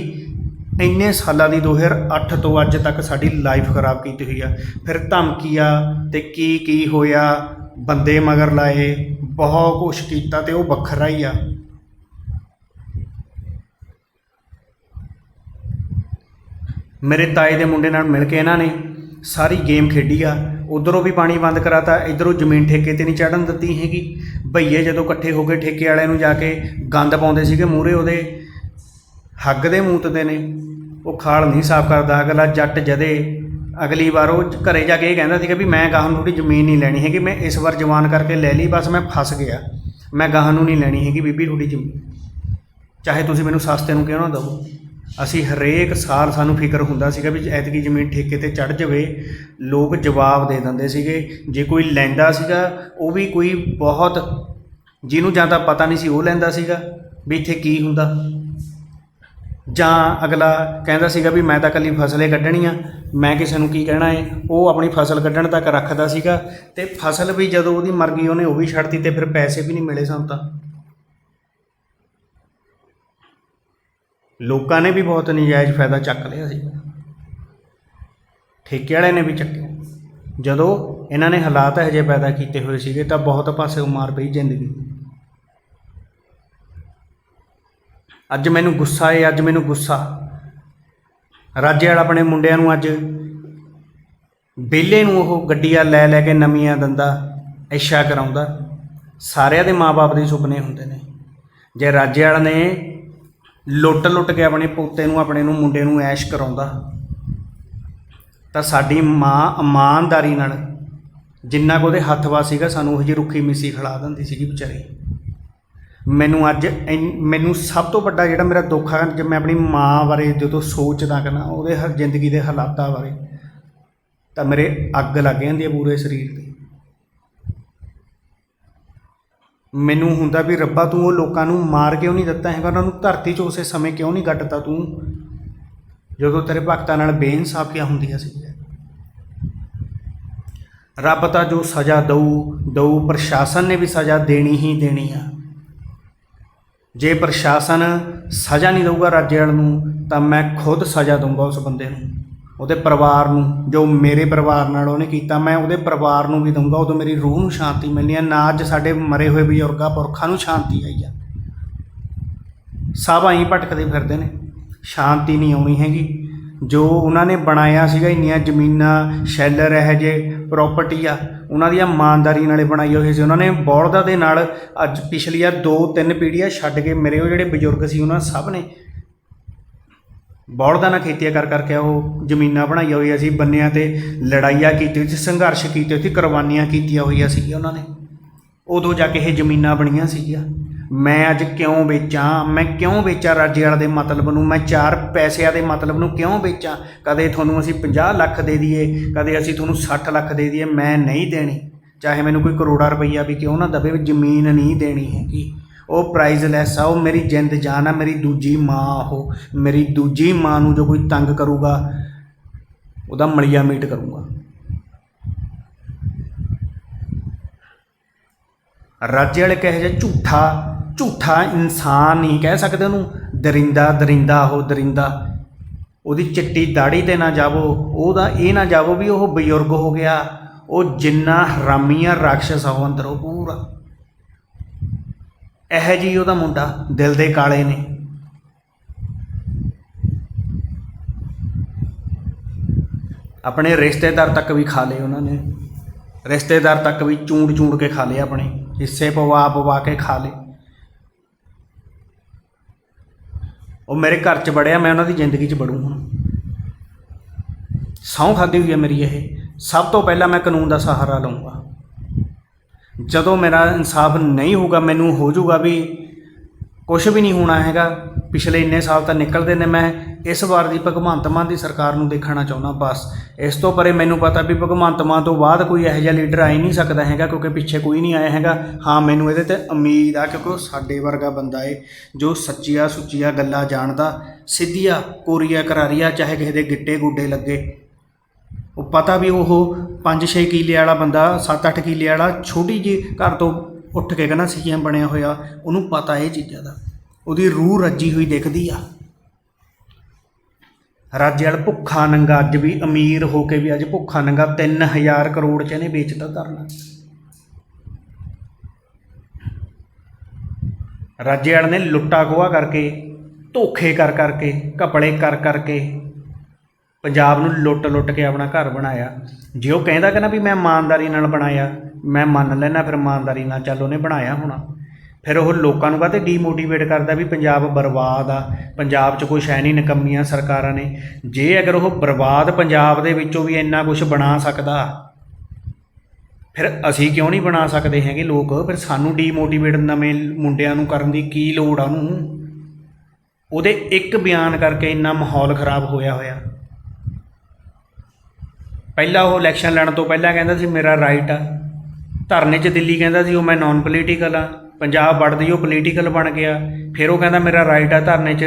ਇੰਨੇ ਸਾਲਾਂ ਦੀ 2008 ਤੋਂ ਅੱਜ ਤੱਕ ਸਾਡੀ ਲਾਈਫ ਖਰਾਬ ਕੀਤੀ ਹੋਈ ਆ। ਫਿਰ ਧਮਕੀਆ ਤੇ ਕੀ ਕੀ ਹੋਇਆ, ਬੰਦੇ ਮਗਰ ਲਾਏ, ਬਹੁਤ ਕੁਛ ਕੀਤਾ ਤੇ ਉਹ ਵੱਖਰਾ ਹੀ ਆ। ਮੇਰੇ ਤਾਏ ਦੇ ਮੁੰਡੇ ਨਾਲ ਮਿਲ ਕੇ ਇਹਨਾਂ ਨੇ ਸਾਰੀ ਗੇਮ ਖੇਡੀ ਆ। ਉਧਰੋਂ ਵੀ ਪਾਣੀ ਬੰਦ ਕਰਾਤਾ, ਇਧਰੋਂ ਜ਼ਮੀਨ ਠੇਕੇ ਤੇ ਨਹੀਂ ਚੜਨ ਦਿੱਤੀ ਹੈਗੀ। ਭਈਏ ਜਦੋਂ ਇਕੱਠੇ ਹੋ ਕੇ ਠੇਕੇ ਵਾਲਿਆਂ ਨੂੰ ਜਾ ਕੇ ਗੰਦ ਪਾਉਂਦੇ ਸੀਗੇ ਮੂਹਰੇ ਉਹਦੇ ਹੱਗ ਦੇ ਮੂਤਦੇ ਨੇ। ਉਹ ਖਾਲ ਨਹੀਂ ਸਾਫ਼ ਕਰਦਾ, ਅਗਲਾ ਜੱਟ ਜਦੇ। ਅਗਲੀ ਵਾਰ ਉਹ ਘਰੇ ਜਾ ਕੇ ਇਹ ਕਹਿੰਦਾ ਸੀਗਾ ਵੀ ਮੈਂ ਗਾਹਾਂ ਨੂੰ ਥੋੜੀ ਜ਼ਮੀਨ ਨਹੀਂ ਲੈਣੀ ਹੈਗੀ, ਮੈਂ ਇਸ ਵਾਰ ਜਵਾਨ ਕਰਕੇ ਲੈ ਲਈ, ਬਸ ਮੈਂ ਫਸ ਗਿਆ। ਮੈਂ ਗਾਹਾਂ ਨੂੰ ਨਹੀਂ ਲੈਣੀ ਹੈਗੀ ਬੀਬੀ ਥੋੜੀ ਜ਼ਮੀਨ। ਚਾਹੇ ਤੁਸੀਂ ਮੈਨੂੰ ਸਸਤੇ ਨੂੰ ਕਿਉਂ ਨਾ ਦਿਓ ਅਸੀਂ ਹਰੇਕ ਸਾਲ ਸਾਨੂੰ ਫਿਕਰ ਹੁੰਦਾ ਸੀਗਾ ਵੀ ਐਤਕੀ ਜ਼ਮੀਨ ਠੇਕੇ ਤੇ ਚੜ ਜਾਵੇ, ਲੋਕ ਜਵਾਬ ਦੇ ਦਿੰਦੇ ਸੀਗੇ। ਜੇ ਕੋਈ ਲੈਂਦਾ ਸੀਗਾ, ਉਹ ਵੀ ਕੋਈ ਬਹੁਤ, ਜਿਹਨੂੰ ਜਾਂ ਤਾਂ ਪਤਾ ਨਹੀਂ ਸੀ ਉਹ ਲੈਂਦਾ ਸੀਗਾ, ਵੀ ਇੱਥੇ ਕੀ ਹੁੰਦਾ। ਜਾਂ ਅਗਲਾ ਕਹਿੰਦਾ ਸੀਗਾ ਵੀ ਮੈਂ ਤਾਂ ਇਕੱਲੀ ਫਸਲ ਫਸਲੇ ਕੱਢਣੀ ਆ, ਮੈਂ ਕਿਸੇ ਨੂੰ ਕੀ ਕਹਿਣਾ ਹੈ ਉਹ ਆਪਣੀ ਫਸਲ ਕੱਢਣ ਤੱਕ ਰੱਖਦਾ ਸੀਗਾ ਅਤੇ ਫਸਲ ਵੀ ਜਦੋਂ ਉਹਦੀ ਮਰ ਗਈ, ਉਹਨੇ ਉਹ ਵੀ ਛੱਡਤੀ ਤੇ ਫਿਰ ਪੈਸੇ ਵੀ ਨਹੀਂ ਮਿਲੇ ਸਾਨੂੰ ਤਾਂ। ਲੋਕਾਂ ਨੇ ਵੀ ਬਹੁਤ ਨਜਾਇਜ਼ ਫਾਇਦਾ ਚੱਕ ਲਿਆ ਸੀ। ਠੇਕੇ ਵਾਲਿਆਂ ਨੇ ਵੀ ਚੱਕਿਆ। ਜਦੋਂ ਇਹਨਾਂ ਨੇ ਹਾਲਾਤ ਅਜੇ ਪੈਦਾ ਕੀਤੇ ਹੋਏ ਸੀਗੇ ਤਾਂ ਬਹੁਤ ਪਾਸੇ ਮਾਰ ਪਈ ਜ਼ਿੰਦਗੀ। ਅੱਜ ਮੈਨੂੰ ਗੁੱਸਾ ਏ, ਅੱਜ ਮੈਨੂੰ ਗੁੱਸਾ। ਰਾਜੇ ਵਾਲਾ ਆਪਣੇ ਮੁੰਡਿਆਂ ਨੂੰ ਅੱਜ ਬੇਲੇ ਨੂੰ ਉਹ ਗੱਡੀਆਂ ਲੈ ਲੈ ਕੇ ਨਵੀਆਂ ਦੰਦਾ ਐਸ਼ਾ ਕਰਾਉਂਦਾ। ਸਾਰਿਆਂ ਦੇ ਮਾਪੇ ਦੇ ਸੁਪਨੇ ਹੁੰਦੇ ਨੇ। ਜੇ ਰਾਜੇ ਰਾਜੇਵਾਲ ਨੇ ਲੁੱਟ ਲੁੱਟ ਕੇ ਆਪਣੇ ਪੋਤੇ ਨੂੰ, ਆਪਣੇ ਨੂੰ, ਮੁੰਡੇ ਨੂੰ ਐਸ਼ ਕਰਾਉਂਦਾ, ਤਾਂ ਸਾਡੀ ਮਾਂ ਇਮਾਨਦਾਰੀ ਨਾਲ ਜਿੰਨਾ ਕੁ ਉਹਦੇ ਹੱਥ ਵਾ ਸੀਗਾ, ਸਾਨੂੰ ਉਹ ਜਿਹੀ ਰੁੱਖੀ ਮਿੱਸੀ ਖਿਲਾ ਦਿੰਦੀ ਸੀਗੀ ਵਿਚਾਰੀ। ਮੈਨੂੰ ਅੱਜ ਇੰਨ- ਮੈਨੂੰ ਸਭ ਤੋਂ ਵੱਡਾ ਜਿਹੜਾ ਮੇਰਾ ਦੁੱਖ ਹੈ ਜੇ ਮੈਂ ਆਪਣੀ ਮਾਂ ਬਾਰੇ ਜਦੋਂ ਸੋਚਦਾ ਕਿ ਉਹਦੇ ਹਰ ਜ਼ਿੰਦਗੀ ਦੇ ਹਾਲਾਤਾਂ ਬਾਰੇ, ਤਾਂ ਮੇਰੇ ਅੱਗ ਲੱਗ ਜਾਂਦੀ ਹੈ ਪੂਰੇ ਸਰੀਰ ਤੇ। ਮੈਨੂੰ ਹੁੰਦਾ ਵੀ ਰੱਬਾ ਤੂੰ ਉਹ ਲੋਕਾਂ ਨੂੰ ਮਾਰ ਕਿਉਂ ਨਹੀਂ ਦਿੱਤਾ ਹੈਗਾ? ਉਹਨਾਂ ਨੂੰ ਧਰਤੀ 'ਚ ਉਸੇ ਸਮੇਂ ਕਿਉਂ ਨਹੀਂ ਗੱਟਦਾ ਤੂੰ? ਜਦੋਂ ਤੇਰੇ ਭਗਤਾਂ ਨਾਲ ਬੇਇਨਸਾਫੀਆਂ ਹੁੰਦੀਆਂ ਸੀ। ਰੱਬ ਤਾਂ ਜੋ ਸਜ਼ਾ ਦਊ ਦਊ, ਪ੍ਰਸ਼ਾਸਨ ਨੇ ਵੀ ਸਜ਼ਾ ਦੇਣੀ ਹੀ ਦੇਣੀ ਆ। ਜੇ ਪ੍ਰਸ਼ਾਸਨ ਸਜ਼ਾ ਨਹੀਂ ਦਊਗਾ ਰਾਜੇਵਾਲ ਨੂੰ, ਤਾਂ ਮੈਂ ਖੁਦ ਸਜ਼ਾ ਦਊਂਗਾ ਉਸ ਬੰਦੇ ਨੂੰ। ਉਹਦੇ ਪਰਿਵਾਰ ਨੂੰ, ਜੋ ਮੇਰੇ ਪਰਿਵਾਰ ਨਾਲ ਉਹਨੇ ਕੀਤਾ, ਮੈਂ ਉਹਦੇ ਪਰਿਵਾਰ ਨੂੰ ਵੀ ਦਊਂਗਾ। ਉਦੋਂ ਮੇਰੀ ਰੂਹ ਨੂੰ ਸ਼ਾਂਤੀ ਮਿਲਣੀ ਹੈ। ਨਾ ਅੱਜ ਸਾਡੇ ਮਰੇ ਹੋਏ ਬਜ਼ੁਰਗਾਂ, ਪੁਰਖਾਂ ਨੂੰ ਸ਼ਾਂਤੀ ਆਈ ਆ। ਸਭ ਆਈ ਭਟਕਦੇ ਫਿਰਦੇ ਨੇ। ਸ਼ਾਂਤੀ ਨਹੀਂ ਆਉਣੀ ਹੈਗੀ। ਜੋ ਉਹਨਾਂ ਨੇ ਬਣਾਇਆ ਸੀਗਾ, ਇੰਨੀਆਂ ਜ਼ਮੀਨਾਂ, ਸ਼ੈਲਰ ਇਹ ਜੇ ਪ੍ਰੋਪਰਟੀ ਆ, ਉਹਨਾਂ ਦੀਆਂ ਇਮਾਨਦਾਰੀ ਨਾਲੇ ਬਣਾਈ ਹੋਈ ਸੀ। ਉਹਨਾਂ ਨੇ ਬੌਲਦਾਂ ਦੇ ਨਾਲ ਅੱਜ ਪਿਛਲੀਆਂ ਦੋ ਤਿੰਨ ਪੀੜ੍ਹੀਆਂ ਛੱਡ ਕੇ ਮੇਰੇ ਉਹ ਜਿਹੜੇ ਬਜ਼ੁਰਗ ਸੀ, ਉਹਨਾਂ ਸਭ ਨੇ ਬੌਲਦਾਂ ਨਾਲ ਖੇਤੀਆਂ ਕਰ ਕਰਕੇ ਉਹ ਜ਼ਮੀਨਾਂ ਬਣਾਈਆਂ ਹੋਈਆਂ ਸੀ। ਬੰਨਿਆਂ ਤੇ ਲੜਾਈਆਂ ਕੀਤੀ ਸੀ, ਸੰਘਰਸ਼ ਕੀਤੇ ਸੀ, ਕੁਰਬਾਨੀਆਂ ਕੀਤੀਆਂ ਹੋਈਆਂ ਸੀ ਉਹਨਾਂ ਨੇ। ਉਦੋਂ ਜਾ ਕੇ ਇਹ ਜ਼ਮੀਨਾਂ ਬਣੀਆਂ ਸੀਗੀਆਂ। ਮੈਂ ਅੱਜ ਕਿਉਂ ਵੇਚਾਂ? ਮੈਂ ਕਿਉਂ ਵੇਚਾਂ ਰਾਜੇ ਵਾਲੇ ਦੇ ਮਤਲਬ ਨੂੰ? ਮੈਂ ਚਾਰ ਪੈਸਿਆਂ ਦੇ ਮਤਲਬ ਨੂੰ ਕਿਉਂ ਵੇਚਾਂ? ਕਦੇ ਤੁਹਾਨੂੰ ਅਸੀਂ 50 ਲੱਖ ਦੇ ਦਈਏ, ਕਦੇ ਅਸੀਂ ਤੁਹਾਨੂੰ 60 ਲੱਖ ਦੇ ਦਈਏ, ਮੈਂ ਨਹੀਂ ਦੇਣੀ। ਚਾਹੇ ਮੈਨੂੰ ਕੋਈ ਕਰੋੜਾ ਰੁਪਈਆ ਵੀ ਕਿਉਂ ਨਾ ਦਵੇ, ਵੀ ਜ਼ਮੀਨ ਨਹੀਂ ਦੇਣੀ ਹੈਗੀ। ਉਹ ਪ੍ਰਾਈਜ਼ਲੈਸ ਆ, ਉਹ ਮੇਰੀ ਜਿੰਦ ਜਾਨ ਆ, ਮੇਰੀ ਦੂਜੀ ਮਾਂ ਉਹ। ਮੇਰੀ ਦੂਜੀ ਮਾਂ ਨੂੰ ਜੋ ਕੋਈ ਤੰਗ ਕਰੂਗਾ, ਉਹਦਾ ਮਲੀਆ ਮੀਟ ਕਰੂੰਗਾ। ਰਾਜੇ ਵਾਲੇ ਕਹੇ ਜੇ ਝੂਠਾ ਝੂਠਾ ਇਨਸਾਨ ਨਹੀਂ ਕਹਿ ਸਕਦੇ ਉਹਨੂੰ। ਦਰਿੰਦਾ ਦਰਿੰਦਾ ਉਹ, ਦਰਿੰਦਾ। ਉਹਦੀ ਚਿੱਟੀ ਦਾੜੀ ਤੇ ਨਾ ਜਾਵੋ, ਉਹਦਾ ਇਹ ਨਾ ਜਾਵੋ ਵੀ ਉਹ ਬਜ਼ੁਰਗ ਹੋ ਗਿਆ। ਉਹ ਜਿੰਨਾ ਹਰਾਮੀਆ ਰਾਖਸ਼ ਆ ਉਹ ਅੰਦਰੋਂ ਪੂਰਾ। ਇਹ ਜੀ ਉਹਦਾ ਮੁੰਡਾ ਦਿਲ ਦੇ ਕਾਲੇ ਨੇ। ਆਪਣੇ ਰਿਸ਼ਤੇਦਾਰ ਤੱਕ ਵੀ ਖਾ ਲਏ ਉਹਨਾਂ ਨੇ। ਰਿਸ਼ਤੇਦਾਰ ਤੱਕ ਵੀ ਚੂੰਡ ਚੂੰਡ ਕੇ ਖਾ ਲਏ ਆਪਣੇ। ਹਿੱਸੇ ਪਵਾ ਪਵਾ ਕੇ ਖਾ ਲਏ। ਉਹ ਮੇਰੇ ਘਰ 'ਚ ਵੜਿਆ, ਮੈਂ ਉਹਨਾਂ ਦੀ ਜ਼ਿੰਦਗੀ 'ਚ ਵੜੂ ਹੁਣ। ਸਹੁੰ ਖਾਦੀ ਹੋਈ ਹੈ ਮੇਰੀ ਇਹ। ਸਭ ਤੋਂ ਪਹਿਲਾਂ ਮੈਂ ਕਾਨੂੰਨ ਦਾ ਸਹਾਰਾ ਲਵਾਂਗਾ ਜਦੋਂ ਮੇਰਾ ਇਨਸਾਫ ਨਹੀਂ ਹੋਊਗਾ, ਮੈਨੂੰ ਹੋ ਜਾਊਗਾ ਵੀ ਕੁਝ ਵੀ ਨਹੀਂ ਹੋਣਾ ਹੈਗਾ ਪਿਛਲੇ ਇੰਨੇ ਸਾਲ ਤਾਂ ਨਿਕਲਦੇ ਨੇ, ਮੈਂ ਇਸ ਵਾਰ ਦੀ ਭਗਵੰਤ ਮਾਨ ਦੀ ਸਰਕਾਰ ਨੂੰ ਦੇਖਣਾ ਚਾਹੁੰਦਾ ਬਸ। ਇਸ ਤੋਂ ਪਰੇ ਮੈਨੂੰ ਪਤਾ ਵੀ ਭਗਵੰਤ ਮਾਨ ਤੋਂ ਬਾਅਦ ਕੋਈ ਇਹੋ ਜਿਹਾ ਲੀਡਰ ਆ ਹੀ ਨਹੀਂ ਸਕਦਾ ਹੈਗਾ, ਕਿਉਂਕਿ ਪਿੱਛੇ ਕੋਈ ਨਹੀਂ ਆਇਆ ਹੈਗਾ। ਹਾਂ, ਮੈਨੂੰ ਇਹਦੇ ਤੇ ਉਮੀਦ ਆ, ਕਿਉਂਕਿ ਉਹ ਸਾਡੇ ਵਰਗਾ ਬੰਦਾ ਏ, ਜੋ ਸੱਚੀਆਂ ਸੁੱਚੀਆਂ ਗੱਲਾਂ ਜਾਣਦਾ, ਸਿੱਧੀਆਂ ਕੋਰੀਆ ਕਰਾਰੀਆ, ਚਾਹੇ ਕਿਸੇ ਦੇ ਗਿੱਟੇ ਗੁੱਡੇ ਲੱਗੇ। ਉਹ ਪਤਾ ਵੀ ਉਹ 5-6 ਕਿੱਲੇ ਵਾਲਾ ਬੰਦਾ 7-8 ਕਿੱਲੇ ਵਾਲਾ, ਛੋਟੀ ਜੀ ਘਰ ਤੋਂ ਉੱਠ ਕੇ ਕਹਿੰਦਾ ਸੀਐਮ ਬਣਿਆ ਹੋਇਆ? ਉਹਨੂੰ ਪਤਾ ਇਹ ਚੀਜ਼ਾਂ ਦਾ। ਉਹਦੀ ਰੂਹ ਰੱਜੀ ਹੋਈ ਦਿਖਦੀ ਆ। ਰਾਜੇ ਵਾਲ ਭੁੱਖਾ ਨੰਗਾ, ਅੱਜ ਵੀ ਅਮੀਰ ਹੋ ਕੇ ਵੀ ਅੱਜ ਭੁੱਖਾ ਨੰਗਾ 3000 ਕਰੋੜ ਚ ਇਹਨੇ ਵੇਚਤਾ ਧਰਨਾ। ਰਾਜੇ ਵਾਲ ਨੇ ਲੁੱਟਾ ਖੋਆ ਕਰਕੇ, ਧੋਖੇ ਕਰ ਕਰਕੇ ਕਪੜੇ ਕਰ ਕਰਕੇ ਪੰਜਾਬ ਨੂੰ ਲੁੱਟ ਲੁੱਟ ਕੇ ਆਪਣਾ ਘਰ ਬਣਾਇਆ। ਜੇ ਉਹ ਕਹਿੰਦਾ ਕਿ ਨਾ ਵੀ ਮੈਂ ਇਮਾਨਦਾਰੀ ਨਾਲ ਬਣਾਇਆ, ਮੈਂ ਮੰਨ ਲੈਣਾ ਫਿਰ ਇਮਾਨਦਾਰੀ ਨਾਲ ਚੱਲ ਉਹਨੇ ਬਣਾਇਆ ਹੋਣਾ। ਫਿਰ ਉਹ ਲੋਕਾਂ ਨੂੰ ਕਾਹਤੇ ਡੀਮੋਟੀਵੇਟ ਕਰਦਾ ਵੀ ਪੰਜਾਬ ਬਰਬਾਦ ਆ, ਪੰਜਾਬ 'ਚ ਕੁਛ ਹੈ ਨਹੀਂ ਨਿਕੰਮੀਆਂ ਸਰਕਾਰਾਂ ਨੇ। ਜੇ ਅਗਰ ਉਹ ਬਰਬਾਦ ਪੰਜਾਬ ਦੇ ਵਿੱਚੋਂ ਵੀ ਇੰਨਾ ਕੁਝ ਬਣਾ ਸਕਦਾ, ਫਿਰ ਅਸੀਂ ਕਿਉਂ ਨਹੀਂ ਬਣਾ ਸਕਦੇ ਹੈਗੇ ਲੋਕ? ਫਿਰ ਸਾਨੂੰ ਡੀਮੋਟੀਵੇਟ ਨਵੇਂ ਮੁੰਡਿਆਂ ਨੂੰ ਕਰਨ ਦੀ ਕੀ ਲੋੜ ਆ ਉਹਨੂੰ? ਉਹਦੇ ਇੱਕ ਬਿਆਨ ਕਰਕੇ ਇੰਨਾ ਮਾਹੌਲ ਖਰਾਬ ਹੋਇਆ ਹੋਇਆ। ਪਹਿਲਾਂ ਉਹ ਇਲੈਕਸ਼ਨ ਲੜਨ ਤੋਂ ਪਹਿਲਾਂ ਕਹਿੰਦਾ ਸੀ, ਮੇਰਾ ਰਾਈਟ ਆ। ਧਰਨੇ 'ਚ ਦਿੱਲੀ ਕਹਿੰਦਾ ਸੀ, ਉਹ ਮੈਂ ਨਾਨ ਪੋਲੀਟੀਕਲ ਆ। ਪੰਜਾਬ ਵੜਦੀ, ਉਹ ਪੋਲੀਟੀਕਲ ਬਣ ਗਿਆ। ਫਿਰ ਉਹ ਕਹਿੰਦਾ ਮੇਰਾ ਰਾਈਟ ਆ ਧਰਨੇ 'ਚ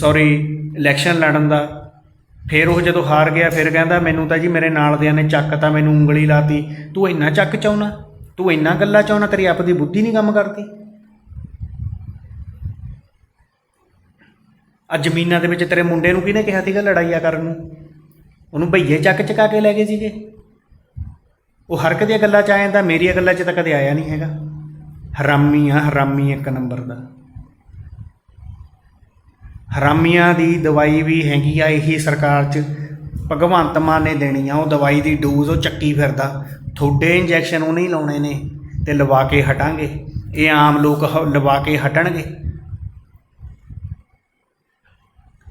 ਸੌਰੀ ਇਲੈਕਸ਼ਨ ਲੜਨ ਦਾ। ਫਿਰ ਉਹ ਜਦੋਂ ਹਾਰ ਗਿਆ, ਫਿਰ ਕਹਿੰਦਾ ਮੈਨੂੰ ਤਾਂ ਜੀ ਮੇਰੇ ਨਾਲ ਦਿਆਂ ਨੇ ਚੱਕ ਤਾਂ ਮੈਨੂੰ ਉਂਗਲੀ ਲਾਤੀ। ਤੂੰ ਇੰਨਾ ਚੱਕ ਚਾਉਣਾ ਤੂੰ ਇੰਨਾ ਗੱਲਾਂ ਚਾਉਣਾ ਤੇਰੀ ਆਪਦੀ ਬੁੱਧੀ ਨਹੀਂ ਕੰਮ ਕਰਦੀ। ਆ ਜ਼ਮੀਨਾਂ ਦੇ ਵਿੱਚ ਤੇਰੇ ਮੁੰਡੇ ਨੂੰ ਕਿਹਨੇ ਕਿਹਾ ਸੀਗਾ ਲੜਾਈਆਂ ਕਰਨ ਨੂੰ? ਉਹਨੂੰ ਭਈਏ ਚੱਕ ਚਕਾ ਕੇ ਲੈ ਗਏ ਸੀਗੇ। ਉਹ ਹਰ ਕਦੇ ਗੱਲਾਂ ਚ ਆ ਜਾਂਦਾ, ਮੇਰੀਆਂ ਗੱਲਾਂ 'ਚ ਤਾਂ ਕਦੇ ਆਇਆ ਨਹੀਂ ਹੈਗਾ। ਹਰਾਮੀ ਆ ਹਰਾਮੀ ਇੱਕ ਨੰਬਰ ਦਾ। ਹਰਾਮੀਆਂ ਦੀ ਦਵਾਈ ਵੀ ਹੈਗੀ ਆ, ਇਹੀ ਸਰਕਾਰ 'ਚ ਭਗਵੰਤ ਮਾਨ ਨੇ ਦੇਣੀ ਆ। ਉਹ ਦਵਾਈ ਦੀ ਡੋਜ਼ ਉਹ ਚੱਕੀ ਫਿਰਦਾ। ਤੁਹਾਡੇ ਇੰਜੈਕਸ਼ਨ ਉਹ ਨਹੀਂ ਲਾਉਣੇ ਨੇ, ਤੇ ਲਵਾ ਕੇ ਹਟਾਂਗੇ। ਇਹ ਆਮ ਲੋਕ ਹ- ਲਵਾ ਕੇ ਹਟਣਗੇ।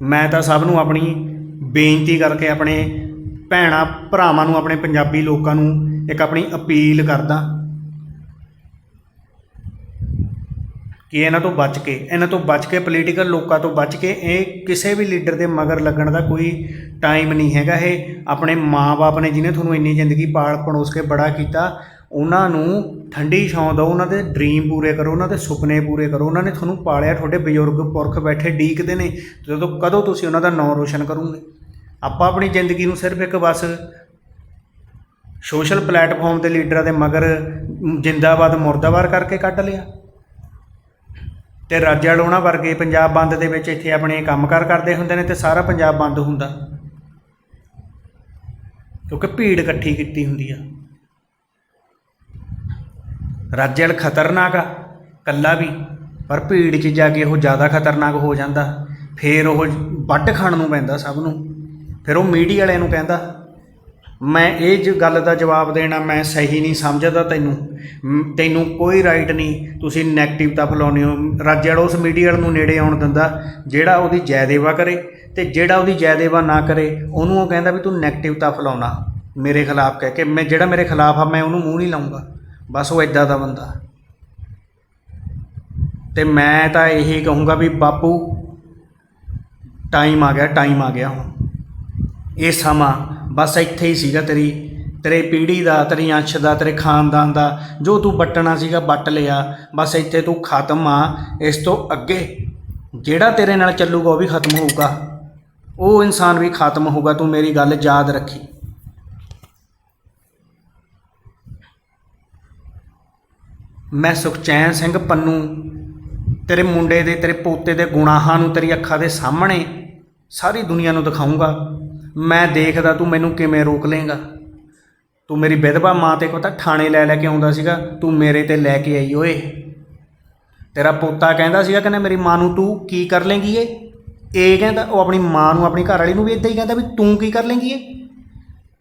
ਮੈਂ ਤਾਂ ਸਭ ਨੂੰ ਆਪਣੀ ਬੇਨਤੀ ਕਰਕੇ ਆਪਣੇ ਭੈਣਾਂ, ਭਰਾਵਾਂ ਨੂੰ, ਆਪਣੇ ਪੰਜਾਬੀ ਲੋਕਾਂ ਨੂੰ ਇੱਕ ਆਪਣੀ ਅਪੀਲ ਕਰਦਾ। ਕਿ ਇਹਨਾਂ ਤੋਂ ਬਚ ਕੇ, ਇਹਨਾਂ ਤੋਂ ਬਚ ਕੇ ਪੋਲੀਟੀਕਲ ਲੋਕਾਂ ਤੋਂ ਬਚ ਕੇ ਇਹ ਕਿਸੇ ਵੀ ਲੀਡਰ ਦੇ ਮਗਰ ਲੱਗਣ ਦਾ ਕੋਈ ਟਾਈਮ ਨਹੀਂ ਹੈਗਾ। ਇਹ ਆਪਣੇ ਮਾਪੇ ਨੇ ਜਿਹਨੇ ਤੁਹਾਨੂੰ ਇੰਨੀ ਜ਼ਿੰਦਗੀ ਪਾਲ ਪੜੋਸ ਕੇ ਬੜਾ ਕੀਤਾ, ਉਹਨਾਂ ਨੂੰ ਠੰਡੀ ਛਾਂ ਦਿਓ, ਉਹਨਾਂ ਦੇ ਡ੍ਰੀਮ ਪੂਰੇ ਕਰੋ, ਉਹਨਾਂ ਦੇ ਸੁਪਨੇ ਪੂਰੇ ਕਰੋ। ਉਹਨਾਂ ਨੇ ਤੁਹਾਨੂੰ ਪਾਲਿਆ, ਤੁਹਾਡੇ ਬਜ਼ੁਰਗ ਪੁਰਖ ਬੈਠੇ ਡੀਕਦੇ ਨੇ, ਜਦੋਂ ਕਦੋਂ ਤੁਸੀਂ ਉਹਨਾਂ ਦਾ ਨਾਂ ਰੋਸ਼ਨ ਕਰੋਗੇ? ਆਪਾਂ ਆਪਣੀ ਜ਼ਿੰਦਗੀ ਨੂੰ ਸਿਰਫ ਇੱਕ ਬਸ ਸੋਸ਼ਲ ਪਲੇਟਫਾਰਮ ਦੇ ਲੀਡਰਾਂ ਦੇ ਮਗਰ ਜਿੰਦਾਬਾਦ ਮੁਰਦਾਬਾਦ ਕਰਕੇ ਕੱਢ ਲਿਆ। ਤੇ ਰਾਜਾ ਲੋਣਾ ਵਰਗੇ ਪੰਜਾਬ ਬੰਦ ਦੇ ਵਿੱਚ ਇੱਥੇ ਆਪਣੇ ਕੰਮਕਾਰ ਕਰਦੇ ਹੁੰਦੇ ਨੇ ਤੇ ਸਾਰਾ ਪੰਜਾਬ ਬੰਦ ਹੁੰਦਾ। ਕਿਉਂਕਿ ਭੀੜ ਇਕੱਠੀ ਕੀਤੀ ਹੁੰਦੀ ਆ। ਰਾਜਲ ਖਤਰਨਾਕ ਆ, ਕੱਲਾ ਵੀ, ਪਰ ਭੀੜ 'ਚ ਜਾ ਕੇ ਉਹ ਜ਼ਿਆਦਾ ਖਤਰਨਾਕ ਹੋ ਜਾਂਦਾ। ਫੇਰ ਉਹ ਵੱਢ ਖਾਣ ਨੂੰ ਪੈਂਦਾ ਸਭ ਨੂੰ। ਫਿਰ ਉਹ ਮੀਡੀਆ ਵਾਲਿਆਂ ਨੂੰ ਕਹਿੰਦਾ ਮੈਂ ਇਹ ਜ ਗੱਲ ਦਾ ਜਵਾਬ ਦੇਣਾ ਮੈਂ ਸਹੀ ਨਹੀਂ ਸਮਝਦਾ ਤੈਨੂੰ। ਤੈਨੂੰ ਕੋਈ ਰਾਈਟ ਨਹੀਂ। ਤੁਸੀਂ ਨੈਗੇਟਿਵ ਤਾਂ ਫੈਲਾਉਂਦੇ ਹੋ। ਰਾਜੜ ਉਸ ਮੀਡੀਆ ਨੂੰ ਨੇੜੇ ਆਉਣ ਦਿੰਦਾ, ਜਿਹੜਾ ਉਹਦੀ ਜੈਦੇਵਾ ਕਰੇ ਤੇ ਜਿਹੜਾ ਉਹਦੀ ਜੈਦੇਵਾ ਨਾ ਕਰੇ, ਉਹਨੂੰ ਉਹ ਕਹਿੰਦਾ ਵੀ ਤੂੰ ਨੈਗੇਟਿਵ ਤਾਂ ਫੈਲਾਉਣਾ, ਮੇਰੇ ਖਿਲਾਫ ਕਹਿ ਕੇ। ਮੈਂ, ਜਿਹੜਾ ਮੇਰੇ ਖਿਲਾਫ ਆ, ਮੈਂ ਉਹਨੂੰ ਮੂੰਹ ਨਹੀਂ ਲਾਉਂਗਾ। ਬਸ ਉਹ ਇਦਾਂ ਦਾ ਬੰਦਾ। ਤੇ ਮੈਂ ਤਾਂ ਇਹੀ ਕਹੂੰਗਾ ਵੀ ਬਾਪੂ ਟਾਈਮ ਆ ਗਿਆ ਟਾਈਮ ਆ ਗਿਆ ਹੁਣ। ਇਹ ਸਮਾਂ ਬਸ ਇੱਥੇ ਹੀ ਸੀਗਾ ਤੇਰੀ, ਤੇਰੇ ਪੀੜ੍ਹੀ ਦਾ, ਤੇਰੀ ਅੰਸ਼ ਦਾ, ਤੇਰੇ ਖਾਨਦਾਨ ਦਾ, ਜੋ ਤੂੰ ਵੱਟਣਾ ਸੀਗਾ ਵੱਟ ਲਿਆ, ਬਸ ਇੱਥੇ ਤੂੰ ਖਤਮ ਆ, ਇਸ ਤੋਂ ਅੱਗੇ ਜਿਹੜਾ ਤੇਰੇ ਨਾਲ ਚੱਲੂਗਾ ਉਹ ਵੀ ਖਤਮ ਹੋਊਗਾ। ਉਹ ਇਨਸਾਨ ਵੀ ਖਤਮ ਹੋਊਗਾ, ਤੂੰ ਮੇਰੀ ਗੱਲ ਯਾਦ ਰੱਖੀ। ਮੈਂ ਸੁਖਚੈਨ ਸਿੰਘ ਪੰਨੂ, ਤੇਰੇ ਮੁੰਡੇ ਦੇ, ਤੇਰੇ ਪੋਤੇ ਦੇ ਗੁਨਾਹਾਂ ਨੂੰ ਤੇਰੀ ਅੱਖਾਂ ਦੇ ਸਾਹਮਣੇ ਸਾਰੀ ਦੁਨੀਆ ਨੂੰ ਦਿਖਾਊਂਗਾ। ਮੈਂ ਦੇਖਦਾ ਤੂੰ ਮੈਨੂੰ ਕਿਵੇਂ ਰੋਕ ਲੇਗਾ ਤੂੰ ਮੇਰੀ ਵਿਧਵਾ ਮਾਂ ਤੇ ਕੋਤਾ ਥਾਣੇ ਲੈ ਲੈ ਕੇ ਆਉਂਦਾ ਸੀਗਾ, ਤੂੰ ਮੇਰੇ ਤੇ ਲੈ ਕੇ ਆਈ ਓਏ। ਤੇਰਾ ਪੋਤਾ ਕਹਿੰਦਾ ਸੀਗਾ ਕਹਿੰਦਾ ਮੇਰੀ ਮਾਂ ਨੂੰ ਤੂੰ ਕੀ ਕਰ ਲੇਂਗੀ ਏ? ਇਹ ਕਹਿੰਦਾ, ਉਹ ਆਪਣੀ ਮਾਂ ਨੂੰ, ਆਪਣੀ ਘਰ ਵਾਲੀ ਨੂੰ ਵੀ ਇਦਾਂ ਹੀ ਕਹਿੰਦਾ ਵੀ ਤੂੰ ਕੀ ਕਰ ਲੇਂਗੀ ਏ?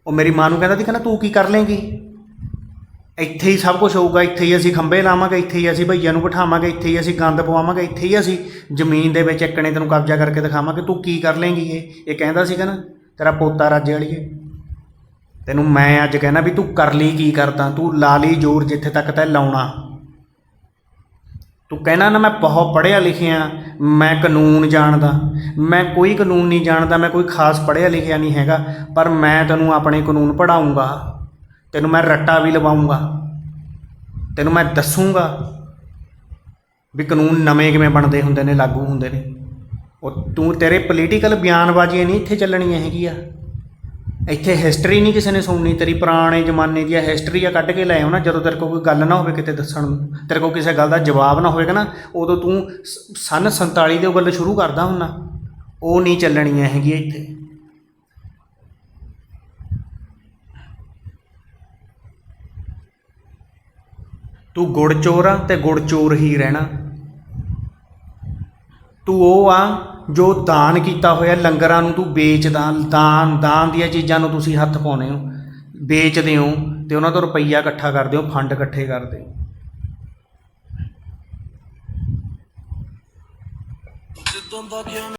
ਉਹ ਮੇਰੀ ਮਾਂ ਨੂੰ ਕਹਿੰਦਾ ਸੀ ਕਹਿੰਦਾ ਤੂੰ ਕੀ ਕਰ ਲੇਂਗੀ ਇੱਥੇ ਹੀ ਸਭ ਕੁਝ ਹੋਊਗਾ, ਇੱਥੇ ਹੀ ਅਸੀਂ ਖੰਭੇ ਲਾਵਾਂਗੇ, ਇੱਥੇ ਹੀ ਅਸੀਂ ਭਈਆਂ ਨੂੰ ਬਿਠਾਵਾਂਗੇ, ਇੱਥੇ ਹੀ ਅਸੀਂ ਗੰਦ ਪਵਾਵਾਂਗੇ, ਇੱਥੇ ਹੀ ਅਸੀਂ ਜ਼ਮੀਨ ਦੇ ਵਿੱਚ ਇੱਕਣੇ ਤੈਨੂੰ ਕਬਜ਼ਾ ਕਰਕੇ ਦਿਖਾਵਾਂਗੇ, ਤੂੰ ਕੀ ਕਰ ਲੇਂਗੀ ਇਹ ਇਹ ਕਹਿੰਦਾ ਸੀਗਾ ਨਾ ਤੇਰਾ ਪੋਤਾ ਰਾਜੇ ਵਾਲੀਏ ਤੈਨੂੰ ਮੈਂ ਅੱਜ ਕਹਿਣਾ ਵੀ ਤੂੰ ਕਰ ਲਈ ਕੀ ਕਰਦਾ, ਤੂੰ ਲਾ ਲਈ ਜ਼ੋਰ ਜਿੱਥੇ ਤੱਕ ਤੈ ਲਾਉਣਾ। ਤੂੰ ਕਹਿਣਾ ਨਾ ਮੈਂ ਬਹੁਤ ਪੜ੍ਹਿਆ ਲਿਖਿਆ, ਮੈਂ ਕਾਨੂੰਨ ਜਾਣਦਾ। ਮੈਂ ਕੋਈ ਕਾਨੂੰਨ ਨਹੀਂ ਜਾਣਦਾ, ਮੈਂ ਕੋਈ ਖਾਸ ਪੜ੍ਹਿਆ ਲਿਖਿਆ ਨਹੀਂ ਹੈਗਾ, ਪਰ ਮੈਂ ਤੈਨੂੰ ਆਪਣੇ ਕਾਨੂੰਨ ਪੜ੍ਹਾਊਂਗਾ। ਤੈਨੂੰ ਮੈਂ ਰੱਟਾ ਵੀ ਲਵਾਉਂਗਾ ਤੈਨੂੰ ਮੈਂ ਦੱਸੂਗਾ ਵੀ ਕਾਨੂੰਨ ਨਵੇਂ ਕਿਵੇਂ ਬਣਦੇ ਹੁੰਦੇ ਨੇ, ਲਾਗੂ ਹੁੰਦੇ ਨੇ। ਉਹ ਤੂੰ ਤੇਰੇ ਪੋਲੀਟੀਕਲ ਬਿਆਨਬਾਜ਼ੀਆਂ ਨਹੀਂ ਇੱਥੇ ਚੱਲਣੀਆਂ ਹੈਗੀਆਂ। ਇੱਥੇ ਹਿਸਟਰੀ ਨਹੀਂ ਕਿਸੇ ਨੇ ਸੁਣਨੀ, ਤੇਰੀ ਪੁਰਾਣੇ ਜ਼ਮਾਨੇ ਦੀਆਂ ਹਿਸਟਰੀਆਂ ਕੱਢ ਕੇ ਲੈ ਆਉਣਾ, ਜਦੋਂ ਤੇਰੇ ਕੋਲ ਕੋਈ ਗੱਲ ਨਾ ਹੋਵੇ ਕਿਤੇ ਦੱਸਣ ਨੂੰ, ਤੇਰੇ ਕੋਲ ਕਿਸੇ ਗੱਲ ਦਾ ਜਵਾਬ ਨਾ ਹੋਵੇਗਾ ਨਾ ਉਦੋਂ ਤੂੰ ਸ- ਸੰਨ 47 ਦੇ ਉਹ ਗੱਲ ਸ਼ੁਰੂ ਕਰਦਾ ਹੁੰਨਾ ਉਹ ਨਹੀਂ ਚੱਲਣੀਆਂ ਹੈਗੀਆਂ ਇੱਥੇ। ਤੂੰ ਗੁੜ ਚੋਰ ਆ ਤੇ ਗੁੜ ਚੋਰ ਹੀ ਰਹਿਣਾ। ਤੂੰ ਉਹ ਆ ਜੋ ਦਾਨ ਕੀਤਾ ਹੋਇਆ ਲੰਗਰਾਂ ਨੂੰ ਤੂੰ ਵੇਚਦਾ, ਦਾਨ ਦਾਨ ਦੀਆਂ ਚੀਜ਼ਾਂ ਨੂੰ ਤੁਸੀਂ ਹੱਥ ਪਾਉਨੇ ਹੋ, ਵੇਚਦੇ ਹੋ ਤੇ ਉਹਨਾਂ ਤੋਂ ਰੁਪਈਆ ਇਕੱਠਾ ਕਰਦੇ ਹੋ, ਫੰਡ ਇਕੱਠੇ ਕਰਦੇ ਹੋ।